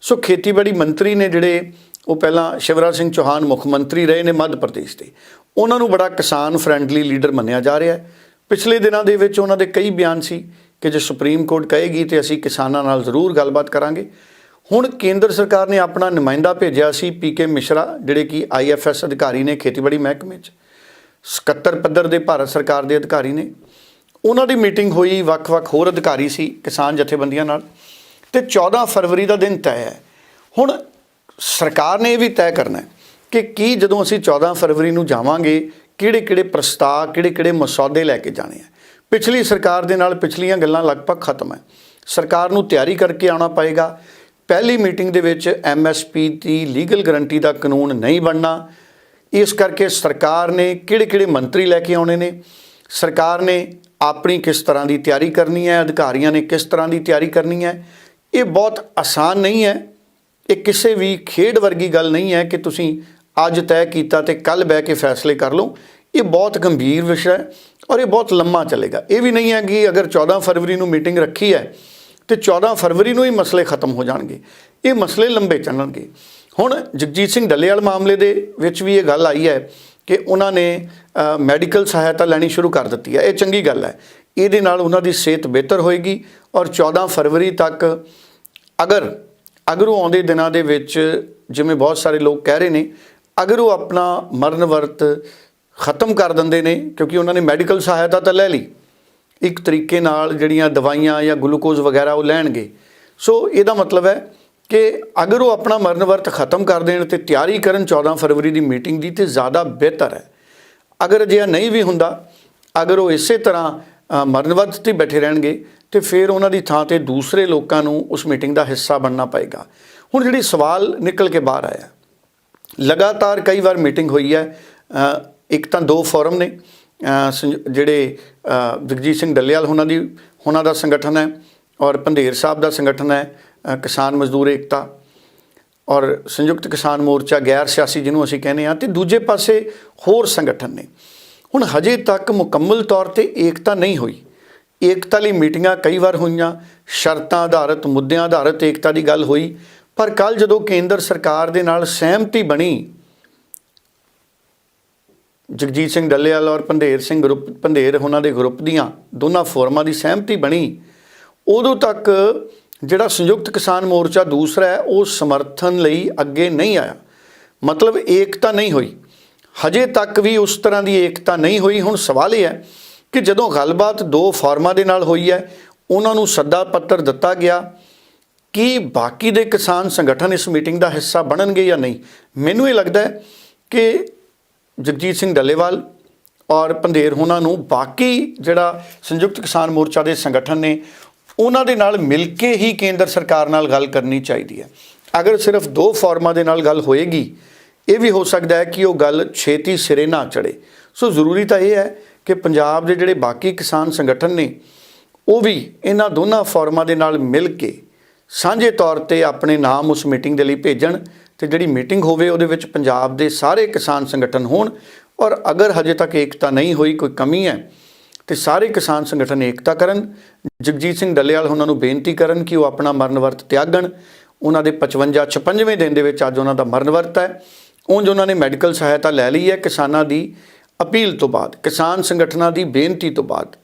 ਸੋ ਖੇਤੀਬਾੜੀ ਮੰਤਰੀ ਨੇ ਜਿਹੜੇ ਉਹ ਪਹਿਲਾਂ ਸ਼ਿਵਰਾਜ ਸਿੰਘ ਚੌਹਾਨ ਮੁੱਖ ਮੰਤਰੀ ਰਹੇ ਨੇ ਮੱਧ ਪ੍ਰਦੇਸ਼ ਦੇ। ਉਹਨਾਂ ਨੂੰ ਬੜਾ ਕਿਸਾਨ ਫਰੈਂਡਲੀ ਲੀਡਰ ਮੰਨਿਆ ਜਾ ਰਿਹਾ ਹੈ। ਪਿਛਲੇ ਦਿਨਾਂ ਦੇ ਵਿੱਚ ਉਹਨਾਂ ਦੇ ਕਈ ਬਿਆਨ ਸੀ ਕਿ ਜੇ ਸੁਪਰੀਮ ਕੋਰਟ ਕਹੇਗੀ ਤੇ ਅਸੀਂ ਕਿਸਾਨਾਂ ਨਾਲ ਜ਼ਰੂਰ ਗੱਲਬਾਤ ਕਰਾਂਗੇ। ਹੁਣ ਕੇਂਦਰ ਸਰਕਾਰ ਨੇ ਆਪਣਾ ਨੁਮਾਇੰਦਾ ਭੇਜਿਆ ਸੀ ਪੀਕੇ ਮਿਸ਼ਰਾ, ਜਿਹੜੇ ਕਿ ਆਈਐਫਐਸ ਅਧਿਕਾਰੀ ਨੇ ਖੇਤੀਬਾੜੀ ਮਹਿਕਮੇ 'ਚ। ਸਕੱਤਰ ਪੱਧਰ ਦੇ ਭਾਰਤ ਸਰਕਾਰ ਦੇ ਅਧਿਕਾਰੀ ਨੇ। ਉਹਨਾਂ ਦੀ ਮੀਟਿੰਗ ਹੋਈ, ਵੱਖ-ਵੱਖ ਹੋਰ ਅਧਿਕਾਰੀ ਸੀ ਕਿਸਾਨ ਜਥੇਬੰਦੀਆਂ ਨਾਲ। ਤੇ 14 ਫਰਵਰੀ ਦਾ ਦਿਨ ਤੈਅ ਹੈ। ਹੁਣ ਸਰਕਾਰ ਨੇ ਇਹ ਵੀ ਤੈਅ ਕਰਨਾ ਹੈ ਕਿ ਕੀ ਜਦੋਂ ਅਸੀਂ 14 ਫਰਵਰੀ ਨੂੰ ਜਾਵਾਂਗੇ ਕਿਹੜੇ-ਕਿਹੜੇ ਪ੍ਰਸਤਾਵ ਕਿਹੜੇ-ਕਿਹੜੇ ਮਸੌਦੇ ਲੈ ਕੇ ਜਾਣੇ ਆ? ਪਿਛਲੀ ਸਰਕਾਰ ਦੇ ਨਾਲ ਪਿਛਲੀਆਂ ਗੱਲਾਂ ਲਗਭਗ ਖਤਮ ਹੈ। ਸਰਕਾਰ ਨੂੰ ਤਿਆਰੀ ਕਰਕੇ ਆਉਣਾ ਪਏਗਾ। ਪਹਿਲੀ ਮੀਟਿੰਗ ਦੇ ਵਿੱਚ ਐਮਐਸਪੀ ਦੀ ਲੀਗਲ ਗਰੰਟੀ ਦਾ ਕਾਨੂੰਨ ਨਹੀਂ ਬਣਨਾ। ਇਸ ਕਰਕੇ ਸਰਕਾਰ ਨੇ ਕਿਹੜੇ-ਕਿਹੜੇ ਮੰਤਰੀ ਲੈ ਕੇ ਆਉਣੇ ਨੇ? ਸਰਕਾਰ ਨੇ ਆਪਣੀ ਕਿਸ ਤਰ੍ਹਾਂ ਦੀ ਤਿਆਰੀ ਕਰਨੀ ਹੈ? ਅਧਿਕਾਰੀਆਂ ਨੇ ਕਿਸ ਤਰ੍ਹਾਂ ਦੀ ਤਿਆਰੀ ਕਰਨੀ ਹੈ? ਇਹ ਬਹੁਤ ਆਸਾਨ ਨਹੀਂ ਹੈ। ਇਹ ਕਿਸੇ ਵੀ ਖੇਡ ਵਰਗੀ ਗੱਲ ਨਹੀਂ ਹੈ ਕਿ ਤੁਸੀਂ ਅੱਜ ਤੈਅ ਕੀਤਾ ਤੇ ਕੱਲ ਬਹਿ ਕੇ ਫੈਸਲੇ ਕਰ ਲਓ। ਇਹ ਬਹੁਤ ਗੰਭੀਰ ਵਿਸ਼ਾ ਹੈ ਔਰ ਇਹ ਬਹੁਤ ਲੰਮਾ ਚੱਲੇਗਾ। ਇਹ ਵੀ ਨਹੀਂ ਹੈ ਕਿ ਅਗਰ 14 ਫਰਵਰੀ ਨੂੰ ਮੀਟਿੰਗ ਰੱਖੀ ਹੈ ਤੇ 14 ਫਰਵਰੀ ਨੂੰ ਹੀ ਮਸਲੇ ਖਤਮ ਹੋ ਜਾਣਗੇ। ਇਹ ਮਸਲੇ ਲੰਬੇ ਚੱਲਣਗੇ। ਹੁਣ ਜਗਜੀਤ ਸਿੰਘ ਡੱਲੇਵਾਲ ਮਾਮਲੇ ਦੇ ਵਿੱਚ ਵੀ ਇਹ ਗੱਲ ਆਈ ਹੈ ਕਿ ਉਹਨਾਂ ਨੇ ਮੈਡੀਕਲ ਸਹਾਇਤਾ ਲੈਣੀ ਸ਼ੁਰੂ ਕਰ ਦਿੱਤੀ ਹੈ। ਇਹ ਚੰਗੀ ਗੱਲ ਹੈ। ਇਹਦੇ ਨਾਲ ਉਹਨਾਂ ਦੀ ਸਿਹਤ ਬਿਹਤਰ ਹੋਏਗੀ ਔਰ 14 ਫਰਵਰੀ ਤੱਕ ਅਗਰ ਅਗਰ ਉਹ ਆਉਂਦੇ ਦਿਨਾਂ ਦੇ ਵਿੱਚ, ਜਿਵੇਂ ਬਹੁਤ ਸਾਰੇ ਲੋਕ ਕਹਿ ਰਹੇ ਨੇ, ਅਗਰ ਉਹ ਆਪਣਾ ਮਰਨ ਵਰਤ ਖਤਮ ਕਰ ਦਿੰਦੇ ਨੇ, ਕਿਉਂਕਿ ਉਹਨਾਂ ਨੇ ਮੈਡੀਕਲ ਸਹਾਇਤਾ ਤਾਂ ਲੈ ਲਈ, ਇੱਕ ਤਰੀਕੇ ਨਾਲ ਜਿਹੜੀਆਂ ਦਵਾਈਆਂ ਜਾਂ ਗਲੂਕੋਜ਼ ਵਗੈਰਾ ਉਹ ਲੈਣਗੇ। ਸੋ ਇਹਦਾ ਮਤਲਬ ਹੈ ਕਿ ਅਗਰ ਉਹ ਆਪਣਾ ਮਰਨ ਵਰਤ ਖਤਮ ਕਰ ਦੇਣ ਤੇ ਤਿਆਰੀ ਕਰਨ 14 ਫਰਵਰੀ ਦੀ ਮੀਟਿੰਗ ਦੀ ਤੇ ਜ਼ਿਆਦਾ ਬਿਹਤਰ ਹੈ। ਅਗਰ ਅਜਿਹਾ ਨਹੀਂ ਵੀ ਹੁੰਦਾ, ਅਗਰ ਉਹ ਇਸੇ ਤਰ੍ਹਾਂ ਅ, ਮਰਨ ਵਰਤ ਤੇ ਬੈਠੇ ਰਹਿਣਗੇ ਤੇ ਫਿਰ ਉਹਨਾਂ ਦੀ ਥਾਂ ਤੇ ਦੂਸਰੇ ਲੋਕਾਂ ਨੂੰ ਉਸ ਮੀਟਿੰਗ ਦਾ ਹਿੱਸਾ ਬਣਨਾ ਪਏਗਾ। ਹੁਣ ਜਿਹੜੀ ਸਵਾਲ ਨਿਕਲ ਕੇ ਬਾਹਰ ਆਇਆ ਲਗਾਤਾਰ ਕਈ ਵਾਰ ਮੀਟਿੰਗ ਹੋਈ ਹੈ ਇੱਕ ਤਾਂ ਦੋ ਫੋਰਮ ਨੇ ਅ, ਜਿਹੜੇ ਅ, ਜਗਜੀਤ ਸਿੰਘ ਡੱਲੇਵਾਲ ਉਹਨਾਂ ਦੀ ਉਹਨਾਂ ਦਾ ਸੰਗਠਨ ਹੈ ਔਰ ਪੰਧੇਰ ਸਾਹਿਬ ਦਾ ਸੰਗਠਨ ਹੈ ਕਿਸਾਨ ਮਜ਼ਦੂਰ ਏਕਤਾ ਔਰ ਸੰਯੁਕਤ ਕਿਸਾਨ ਮੋਰਚਾ ਗੈਰ ਸਿਆਸੀ ਜਿਹਨੂੰ ਅਸੀਂ ਕਹਿੰਦੇ ਆ ਤੇ ਦੂਜੇ ਪਾਸੇ ਹੋਰ ਸੰਗਠਨ ਨੇ। ਹੁਣ ਹਜੇ ਤੱਕ ਮੁਕੰਮਲ ਤੌਰ ਤੇ ਏਕਤਾ ਨਹੀਂ ਹੋਈ। ਏਕਤਾ ਲਈ ਮੀਟਿੰਗਾਂ ਕਈ ਵਾਰ ਹੋਈਆਂ, ਸ਼ਰਤਾਂ ਆਧਾਰਿਤ, ਮੁੱਦਿਆਂ ਆਧਾਰਿਤ ਏਕਤਾ ਦੀ ਗੱਲ ਹੋਈ, ਪਰ ਕੱਲ ਜਦੋਂ ਕੇਂਦਰ ਸਰਕਾਰ ਦੇ ਨਾਲ ਸਹਿਮਤੀ ਬਣੀ, ਜਗਜੀਤ ਸਿੰਘ ਡੱਲੇਵਾਲ ਔਰ ਪੰਧੇਰ ਸਿੰਘ ਗਰੁੱਪ, ਪੰਧੇਰ ਉਹਨਾਂ ਦੇ ਗਰੁੱਪ ਦੀਆਂ ਦੋਨਾਂ ਫੋਰਮਾਂ ਦੀ ਸਹਿਮਤੀ ਬਣੀ, ਉਦੋਂ ਤੱਕ ਜਿਹੜਾ ਸੰਯੁਕਤ ਕਿਸਾਨ ਮੋਰਚਾ ਦੂਸਰਾ ਹੈ, ਉਹ ਸਮਰਥਨ ਲਈ ਅੱਗੇ ਨਹੀਂ ਆਇਆ। ਮਤਲਬ ਏਕਤਾ ਨਹੀਂ ਹੋਈ। ਹਜੇ ਤੱਕ ਵੀ ਉਸ ਤਰ੍ਹਾਂ ਦੀ ਏਕਤਾ ਨਹੀਂ ਹੋਈ। ਹੁਣ ਸਵਾਲ ਇਹ ਹੈ ਕਿ ਜਦੋਂ ਗੱਲਬਾਤ ਦੋ ਫਾਰਮਾਂ ਦੇ ਨਾਲ ਹੋਈ ਹੈ, ਉਹਨਾਂ ਨੂੰ ਸੱਦਾ ਪੱਤਰ ਦਿੱਤਾ ਗਿਆ, ਕਿ ਬਾਕੀ ਦੇ ਕਿਸਾਨ ਸੰਗਠਨ ਇਸ ਮੀਟਿੰਗ ਦਾ ਹਿੱਸਾ ਬਣਨਗੇ ਜਾਂ ਨਹੀਂ? ਮੈਨੂੰ ਇਹ ਲੱਗਦਾ ਹੈ ਕਿ ਜਗਜੀਤ ਸਿੰਘ ਡੱਲੇਵਾਲ ਔਰ ਪੰਧੇਰ ਉਹਨਾਂ ਨੂੰ ਬਾਕੀ ਜਿਹੜਾ ਸੰਯੁਕਤ ਕਿਸਾਨ ਮੋਰਚਾ ਦੇ ਸੰਗਠਨ ਨੇ, ਉਹਨਾਂ ਦੇ ਨਾਲ ਮਿਲ ਕੇ ਹੀ ਕੇਂਦਰ ਸਰਕਾਰ ਨਾਲ ਗੱਲ ਕਰਨੀ ਚਾਹੀਦੀ ਹੈ। ਅਗਰ ਸਿਰਫ ਦੋ ਫਾਰਮਾਂ ਦੇ ਨਾਲ ਗੱਲ ਹੋਏਗੀ ਇਹ ਵੀ ਹੋ ਸਕਦਾ ਹੈ ਕਿ ਉਹ ਗੱਲ ਛੇਤੀ ਸਿਰੇ ਨਾ ਚੜੇ ਸੋ ਜ਼ਰੂਰੀ ਤਾਂ ਇਹ ਹੈ ਕਿ ਪੰਜਾਬ ਦੇ ਜਿਹੜੇ ਬਾਕੀ ਕਿਸਾਨ ਸੰਗਠਨ ਨੇ, ਉਹ ਵੀ ਇਹਨਾਂ ਦੋਨਾਂ ਫੋਰਮਾਂ ਦੇ ਨਾਲ ਮਿਲ ਕੇ ਸਾਂਝੇ ਤੌਰ ਤੇ ਆਪਣੇ ਨਾਮ ਉਸ ਮੀਟਿੰਗ ਦੇ ਲਈ ਭੇਜਣ ਤੇ ਜਿਹੜੀ ਮੀਟਿੰਗ ਹੋਵੇ ਉਹਦੇ ਵਿੱਚ ਪੰਜਾਬ ਦੇ ਸਾਰੇ ਕਿਸਾਨ ਸੰਗਠਨ ਹੋਣ ਔਰ ਅਗਰ ਹਜੇ ਤੱਕ ਏਕਤਾ ਨਹੀਂ ਹੋਈ, ਕੋਈ ਕਮੀ ਹੈ, ਤੇ ਸਾਰੇ ਕਿਸਾਨ ਸੰਗਠਨ ਏਕਤਾ ਕਰਨ। ਜਗਜੀਤ ਸਿੰਘ ਡੱਲੇਵਾਲ ਉਹਨਾਂ ਨੂੰ ਬੇਨਤੀ ਕਰਨ ਕਿ ਉਹ ਆਪਣਾ ਮਰਨ ਵਰਤ ਤਿਆਗਣ। ਉਹਨਾਂ ਦੇ 55 56ਵੇਂ ਦਿਨ ਦੇ ਵਿੱਚ ਅੱਜ ਉਹਨਾਂ ਦਾ ਮਰਨ ਵਰਤ ਹੈ। ਉਂਝ ਉਹਨਾਂ ਨੇ ਮੈਡੀਕਲ ਸਹਾਇਤਾ ਲੈ ਲਈ ਹੈ ਕਿਸਾਨਾਂ ਦੀ ਅਪੀਲ ਤੋਂ ਬਾਅਦ ਕਿਸਾਨ ਸੰਗਠਨਾਂ ਦੀ ਬੇਨਤੀ ਤੋਂ ਬਾਅਦ।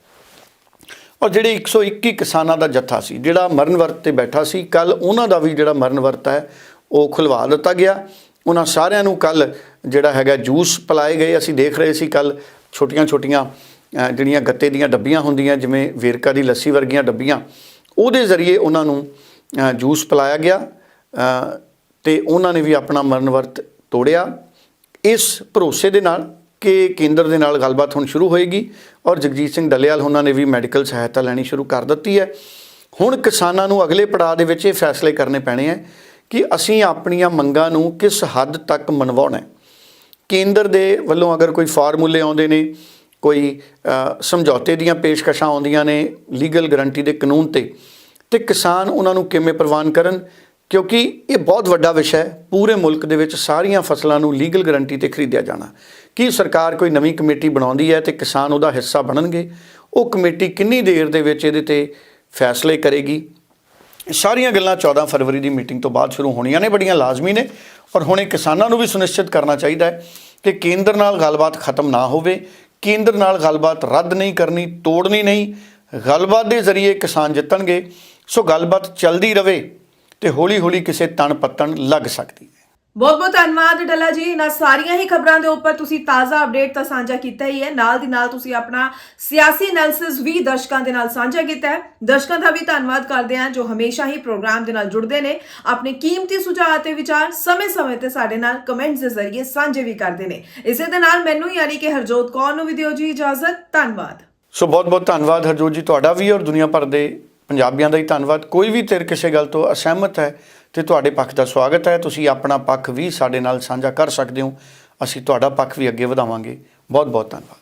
ਔਰ ਜਿਹੜੇ 121 ਕਿਸਾਨਾਂ ਦਾ ਜੱਥਾ ਸੀ ਜਿਹੜਾ ਮਰਨ ਵਰਤ ਤੇ ਬੈਠਾ ਸੀ ਕੱਲ ਉਹਨਾਂ ਦਾ ਵੀ ਜਿਹੜਾ ਮਰਨ ਵਰਤ ਹੈ ਉਹ ਖੁਲਵਾ ਦਿੱਤਾ ਗਿਆ। ਉਹਨਾਂ ਸਾਰਿਆਂ ਨੂੰ ਕੱਲ ਜਿਹੜਾ ਹੈਗਾ ਜੂਸ ਪਿਲਾਏ ਗਏ। ਅਸੀਂ ਦੇਖ ਰਹੇ ਸੀ ਕੱਲ ਛੋਟੀਆਂ-ਛੋਟੀਆਂ ਜਿਹੜੀਆਂ ਗੱਤੇ ਦੀਆਂ ਡੱਬੀਆਂ ਹੁੰਦੀਆਂ ਜਿਵੇਂ ਵੇਰਕਾ ਦੀ ਲੱਸੀ ਵਰਗੀਆਂ ਡੱਬੀਆਂ ਉਹਦੇ ਜ਼ਰੀਏ ਉਹਨਾਂ ਨੂੰ ਜੂਸ ਪਿਲਾਇਆ ਗਿਆ। ਅ, ਤੇ ਉਹਨਾਂ ਨੇ ਵੀ ਆਪਣਾ ਮਰਨ ਵਰਤ ਤੋੜਿਆ। ਇਸ ਭਰੋਸੇ ਦੇ ਨਾਲ ਕਿ ਕੇਂਦਰ ਦੇ ਨਾਲ ਗੱਲਬਾਤ ਹੁਣ ਸ਼ੁਰੂ ਹੋਏਗੀ ਔਰ ਜਗਜੀਤ ਸਿੰਘ ਡੱਲੇਵਾਲ ਉਹਨਾਂ ਨੇ ਵੀ ਮੈਡੀਕਲ ਸਹਾਇਤਾ ਲੈਣੀ ਸ਼ੁਰੂ ਕਰ ਦਿੱਤੀ ਹੈ। ਹੁਣ ਕਿਸਾਨਾਂ ਨੂੰ ਅਗਲੇ ਪੜਾਅ ਦੇ ਵਿੱਚ ਇਹ ਫੈਸਲੇ ਕਰਨੇ ਪੈਣੇ ਹੈ ਕਿ ਅਸੀਂ ਆਪਣੀਆਂ ਮੰਗਾਂ ਨੂੰ ਕਿਸ ਹੱਦ ਤੱਕ ਮਨਵਾਉਣਾ ਹੈ। ਕੇਂਦਰ ਦੇ ਵੱਲੋਂ ਅਗਰ ਕੋਈ ਫਾਰਮੂਲੇ ਆਉਂਦੇ ਨੇ, ਕੋਈ ਸਮਝੌਤੇ ਦੀਆਂ ਪੇਸ਼ਕਸ਼ਾਂ ਆਉਂਦੀਆਂ ਨੇ, ਲੀਗਲ ਗਾਰੰਟੀ ਦੇ ਕਾਨੂੰਨ ਤੇ ਤੇ ਕਿਸਾਨ ਉਹਨਾਂ ਨੂੰ ਕਿਵੇਂ ਪ੍ਰਵਾਨ ਕਰਨ ਕਿਉਂਕਿ ਇਹ ਬਹੁਤ ਵੱਡਾ ਵਿਸ਼ਾ ਹੈ, ਪੂਰੇ ਮੁਲਕ ਦੇ ਵਿੱਚ ਸਾਰੀਆਂ ਫਸਲਾਂ ਨੂੰ ਲੀਗਲ ਗਾਰੰਟੀ ਤੇ ਖਰੀਦਿਆ ਜਾਣਾ। ਕੀ ਸਰਕਾਰ ਕੋਈ ਨਵੀਂ ਕਮੇਟੀ ਬਣਾਉਂਦੀ ਹੈ ਤੇ ਕਿਸਾਨ ਉਹਦਾ ਹਿੱਸਾ ਬਣਨਗੇ? ਉਹ ਕਮੇਟੀ ਕਿੰਨੀ ਦੇਰ ਦੇ ਵਿੱਚ ਇਹਦੇ ਤੇ ਫੈਸਲੇ ਕਰੇਗੀ? ਸਾਰੀਆਂ ਗੱਲਾਂ 14 ਫਰਵਰੀ ਦੀ ਮੀਟਿੰਗ ਤੋਂ ਬਾਅਦ ਸ਼ੁਰੂ ਹੋਣੀਆਂ ਨੇ, ਬੜੀਆਂ ਲਾਜ਼ਮੀ ਨੇ ਔਰ ਹੁਣੇ ਕਿਸਾਨਾਂ ਨੂੰ ਵੀ ਸੁਨਿਸ਼ਚਿਤ ਕਰਨਾ ਚਾਹੀਦਾ ਹੈ ਕਿ ਕੇਂਦਰ ਨਾਲ ਗੱਲਬਾਤ ਖਤਮ ਨਾ ਹੋਵੇ, ਕੇਂਦਰ ਨਾਲ ਗੱਲਬਾਤ ਰੱਦ ਨਹੀਂ ਕਰਨੀ, ਤੋੜਨੀ ਨਹੀਂ। ਗੱਲਬਾਤ ਦੇ ਜ਼ਰੀਏ ਕਿਸਾਨ ਜਿੱਤਣਗੇ, ਸੋ ਗੱਲਬਾਤ ਚੱਲਦੀ ਰਵੇ ਤੇ ਹੌਲੀ-ਹੌਲੀ ਕਿਸੇ ਤਣ ਪੱਤਣ ਲੱਗ ਸਕਦੀ ਹੈ। ਬਹੁਤ ਬਹੁਤ ਧੰਨਵਾਦ ਡੱਲਾ ਜੀ। ਇਹਨਾਂ ਸਾਰੀਆਂ ਹੀ ਖਬਰਾਂ ਦੇ ਉੱਪਰ ਤੁਸੀਂ ਤਾਜ਼ਾ ਅਪਡੇਟ ਤਾਂ ਸਾਂਝਾ ਕੀਤਾ ਹੀ ਹੈ। ਨਾਲ ਦੀ ਨਾਲ ਤੁਸੀਂ ਆਪਣਾ ਸਿਆਸੀ ਐਨਾਲਿਸਿਸ ਵੀ ਦਰਸ਼ਕਾਂ ਦੇ ਨਾਲ ਸਾਂਝਾ ਕੀਤਾ ਹੈ। ਦਰਸ਼ਕਾਂ ਦਾ ਵੀ ਧੰਨਵਾਦ ਕਰਦੇ ਹਾਂ ਜੋ ਹਮੇਸ਼ਾ ਹੀ ਪ੍ਰੋਗਰਾਮ ਦੇ ਨਾਲ ਜੁੜਦੇ ਨੇ। ਆਪਣੇ ਕੀਮਤੀ ਸੁਝਾਅ ਅਤੇ ਵਿਚਾਰ ਸਮੇਂ-ਸਮੇਂ ਤੇ ਸਾਡੇ ਨਾਲ ਕਮੈਂਟਸ ਦੇ ਜ਼ਰੀਏ ਸਾਂਝੇ ਵੀ ਕਰਦੇ ਨੇ। ਇਸੇ ਦੇ ਨਾਲ ਮੈਨੂੰ ਯਾਨੀ ਕਿ ਹਰਜੋਤ ਕੌਰ ਨੂੰ ਵੀ ਦਿਓ ਜੀ ਇਜਾਜ਼ਤ। ਧੰਨਵਾਦ। ਸੋ ਬਹੁਤ-ਬਹੁਤ ਧੰਨਵਾਦ ਹਰਜੋਤ ਜੀ ਤੁਹਾਡਾ ਵੀ ਔਰ ਦੁਨੀਆ ਭਰ ਦੇ ਪੰਜਾਬੀਆਂ ਦਾ ਹੀ ਧੰਨਵਾਦ। ਕੋਈ ਵੀ ਧਿਰ ਕਿਸੇ ਗੱਲ ਤੋਂ ਅਸਹਿਮਤ ਹੈ ਤੇ ਤੁਹਾਡੇ ਪੱਖ ਦਾ ਸਵਾਗਤ ਹੈ, ਤੁਸੀਂ ਆਪਣਾ ਪੱਖ ਵੀ ਸਾਡੇ ਨਾਲ ਸਾਂਝਾ ਕਰ ਸਕਦੇ ਹੋ। ਅਸੀਂ ਤੁਹਾਡਾ ਪੱਖ ਵੀ ਅੱਗੇ ਵਧਾਵਾਂਗੇ। ਬਹੁਤ ਬਹੁਤ ਧੰਨਵਾਦ।